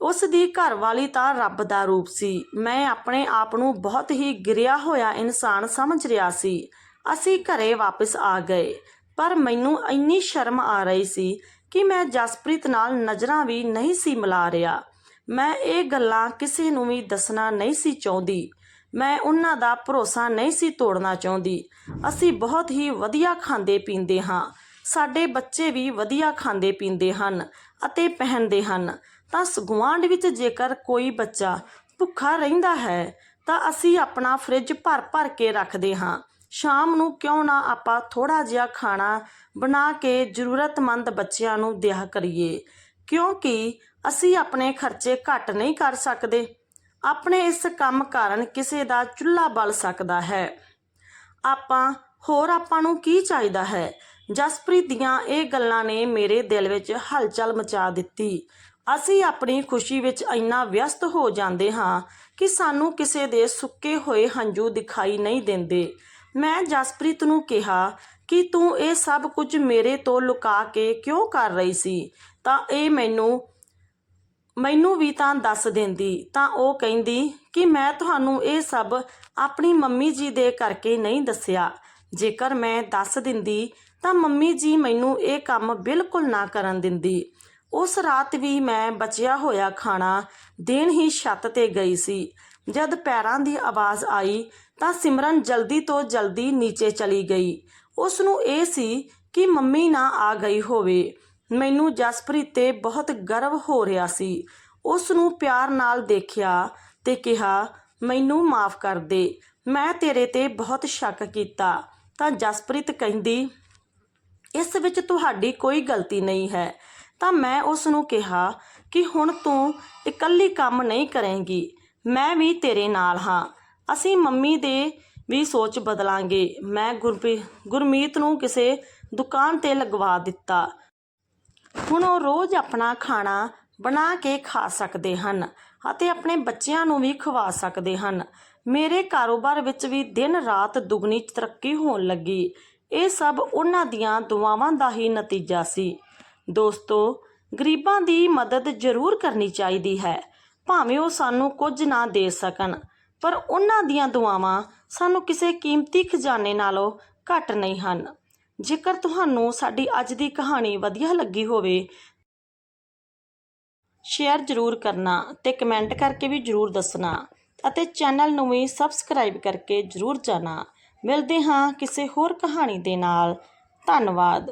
ਉਸ ਦੀ ਘਰਵਾਲੀ ਤਾਂ ਰੱਬ ਦਾ ਰੂਪ ਸੀ। ਮੈਂ ਆਪਣੇ ਆਪ ਨੂੰ ਬਹੁਤ ਹੀ ਗਿਰਿਆ ਹੋਇਆ ਇਨਸਾਨ ਸਮਝ ਰਿਹਾ ਸੀ। ਅਸੀਂ ਘਰੇ ਵਾਪਸ ਆ ਗਏ, ਪਰ ਮੈਨੂੰ ਇੰਨੀ ਸ਼ਰਮ ਆ ਰਹੀ ਸੀ ਕਿ ਮੈਂ ਜਸਪ੍ਰੀਤ ਨਾਲ ਨਜ਼ਰਾਂ ਵੀ ਨਹੀਂ ਸੀ ਮਿਲਾ ਰਿਹਾ। ਮੈਂ ਇਹ ਗੱਲਾਂ ਕਿਸੇ ਨੂੰ ਵੀ ਦੱਸਣਾ ਨਹੀਂ ਸੀ ਚਾਹੁੰਦੀ। ਮੈਂ ਉਹਨਾਂ ਦਾ ਭਰੋਸਾ ਨਹੀਂ ਸੀ ਤੋੜਨਾ ਚਾਹੁੰਦੀ। ਅਸੀਂ ਬਹੁਤ ਹੀ ਵਧੀਆ ਖਾਂਦੇ ਪੀਂਦੇ ਹਾਂ। ਸਾਡੇ ਬੱਚੇ ਵੀ ਵਧੀਆ ਖਾਂਦੇ ਪੀਂਦੇ ਹਨ ਅਤੇ ਪਹਿਨਦੇ ਹਨ। ਤਾਂ ਗੁਆਂਢ ਵਿੱਚ ਜੇਕਰ ਕੋਈ ਬੱਚਾ ਭੁੱਖਾ ਰਹਿੰਦਾ ਹੈ, ਤਾਂ ਅਸੀਂ ਆਪਣਾ ਫਰਿੱਜ ਭਰ ਭਰ ਕੇ ਰੱਖਦੇ ਹਾਂ। ਸ਼ਾਮ ਨੂੰ ਕਿਉਂ ਨਾ ਆਪਾਂ ਥੋੜਾ ਜਿਹਾ ਖਾਣਾ ਬਣਾ ਕੇ ਜ਼ਰੂਰਤਮੰਦ ਬੱਚਿਆਂ ਨੂੰ ਦਿਆ ਕਰੀਏ, ਕਿਉਂਕਿ ਅਸੀਂ ਆਪਣੇ ਖਰਚੇ ਘੱਟ ਨਹੀਂ ਕਰ ਸਕਦੇ। ਆਪਣੇ ਇਸ ਕੰਮ ਕਾਰਨ ਕਿਸੇ ਦਾ ਚੁੱਲ੍ਹਾ ਬਲ ਸਕਦਾ ਹੈ। ਆਪਾਂ, ਹੋਰ ਆਪਾਂ ਨੂੰ ਕੀ ਚਾਹੀਦਾ ਹੈ? ਜਸਪ੍ਰੀਤ ਦੀਆਂ ਇਹ ਗੱਲਾਂ ਨੇ ਮੇਰੇ ਦਿਲ ਵਿੱਚ ਹਲਚਲ ਮਚਾ ਦਿੱਤੀ। ਅਸੀਂ ਆਪਣੀ ਖੁਸ਼ੀ ਵਿੱਚ ਇੰਨਾ ਵਿਅਸਤ ਹੋ ਜਾਂਦੇ ਹਾਂ ਕਿ ਸਾਨੂੰ ਕਿਸੇ ਦੇ ਸੁੱਕੇ ਹੋਏ ਹੰਝੂ ਦਿਖਾਈ ਨਹੀਂ ਦਿੰਦੇ। ਮੈਂ ਜਸਪ੍ਰੀਤ ਨੂੰ ਕਿਹਾ ਕਿ ਤੂੰ ਇਹ ਸਭ ਕੁਝ ਮੇਰੇ ਤੋਂ ਲੁਕਾ ਕੇ ਕਿਉਂ ਕਰ ਰਹੀ ਸੀ? ਤਾਂ ਇਹ ਮੈਨੂੰ ਮੈਨੂੰ ਵੀ ਤਾਂ ਦੱਸ ਦਿੰਦੀ। ਤਾਂ ਉਹ ਕਹਿੰਦੀ ਕਿ ਮੈਂ ਤੁਹਾਨੂੰ ਇਹ ਸਭ ਆਪਣੀ ਮੰਮੀ ਜੀ ਦੇ ਕਰਕੇ ਨਹੀਂ ਦੱਸਿਆ। ਜੇਕਰ ਮੈਂ ਦੱਸ ਦਿੰਦੀ ਤਾਂ ਮੰਮੀ ਜੀ ਮੈਨੂੰ ਇਹ ਕੰਮ ਬਿਲਕੁਲ ਨਾ ਕਰਨ ਦਿੰਦੀ। ਉਸ ਰਾਤ ਵੀ ਮੈਂ ਬਚਿਆ ਹੋਇਆ ਖਾਣਾ ਦੇਣ ਹੀ ਛੱਤ ਤੇ ਗਈ ਸੀ। ਜਦ ਪੈਰਾਂ ਦੀ ਆਵਾਜ਼ ਆਈ ਤਾਂ ਸਿਮਰਨ ਜਲਦੀ ਤੋਂ ਜਲਦੀ ਨੀਚੇ ਚਲੀ ਗਈ। ਉਸ ਨੂੰ ਇਹ ਸੀ ਕਿ ਮੰਮੀ ਨਾ ਆ ਗਈ ਹੋਵੇ। ਮੈਨੂੰ ਜਸਪ੍ਰੀਤ ਤੇ ਬਹੁਤ ਗਰਵ ਹੋ ਰਿਹਾ ਸੀ। ਉਸ ਨੂੰ ਪਿਆਰ ਨਾਲ ਦੇਖਿਆ ਤੇ ਕਿਹਾ, ਮੈਨੂੰ ਮਾਫ ਕਰ ਦੇ। ਮੈਂ ਤੇਰੇ ਤੇ ਬਹੁਤ ਸ਼ੱਕ ਕੀਤਾ। ਤਾਂ ਜਸਪ੍ਰੀਤ ਕਹਿੰਦੀ, ਇਸ ਵਿੱਚ ਤੁਹਾਡੀ ਕੋਈ ਗਲਤੀ ਨਹੀਂ ਹੈ। ਤਾਂ ਮੈਂ ਉਸ ਨੂੰ ਕਿਹਾ ਕਿ ਹੁਣ ਤੂੰ ਇਕੱਲੀ ਕੰਮ ਨਹੀਂ ਕਰੇਂਗੀ, ਮੈਂ ਵੀ ਤੇਰੇ ਨਾਲ ਹਾਂ। ਅਸੀਂ ਮੰਮੀ ਦੇ ਵੀ ਸੋਚ ਬਦਲਾਂਗੇ। ਮੈਂ ਗੁਰਪੀ ਗੁਰਮੀਤ ਨੂੰ ਕਿਸੇ ਦੁਕਾਨ ਤੇ ਲਗਵਾ ਦਿੱਤਾ। ਹੁਣ ਉਹ ਰੋਜ਼ ਆਪਣਾ ਖਾਣਾ ਬਣਾ ਕੇ ਖਾ ਸਕਦੇ ਹਨ ਅਤੇ ਆਪਣੇ ਬੱਚਿਆਂ ਨੂੰ ਵੀ ਖਵਾ ਸਕਦੇ ਹਨ। ਮੇਰੇ ਕਾਰੋਬਾਰ ਵਿੱਚ ਵੀ ਦਿਨ ਰਾਤ ਦੁੱਗਣੀ ਤਰੱਕੀ ਹੋਣ ਲੱਗੀ। ਇਹ ਸਭ ਉਹਨਾਂ ਦੀਆਂ ਦੁਆਵਾਂ ਦਾ ਹੀ ਨਤੀਜਾ ਸੀ। ਦੋਸਤੋ, ਗਰੀਬਾਂ ਦੀ ਮਦਦ ਜ਼ਰੂਰ ਕਰਨੀ ਚਾਹੀਦੀ ਹੈ। ਭਾਵੇਂ ਉਹ ਸਾਨੂੰ ਕੁਝ ਨਾ ਦੇ ਸਕਣ, ਪਰ ਉਹਨਾਂ ਦੀਆਂ ਦੁਆਵਾਂ ਸਾਨੂੰ ਕਿਸੇ ਕੀਮਤੀ ਖਜ਼ਾਨੇ ਨਾਲੋਂ ਘੱਟ ਨਹੀਂ ਹਨ। ਜੇਕਰ ਤੁਹਾਨੂੰ ਸਾਡੀ ਅੱਜ ਦੀ ਕਹਾਣੀ ਵਧੀਆ ਲੱਗੀ ਹੋਵੇ, ਸ਼ੇਅਰ ਜ਼ਰੂਰ ਕਰਨਾ ਤੇ ਕਮੈਂਟ ਕਰਕੇ ਵੀ ਜ਼ਰੂਰ ਦੱਸਣਾ ਅਤੇ ਚੈਨਲ ਨੂੰ ਵੀ ਸਬਸਕ੍ਰਾਈਬ ਕਰਕੇ ਜ਼ਰੂਰ ਜਾਣਾ। ਮਿਲਦੇ ਹਾਂ ਕਿਸੇ ਹੋਰ ਕਹਾਣੀ ਦੇ ਨਾਲ। ਧੰਨਵਾਦ।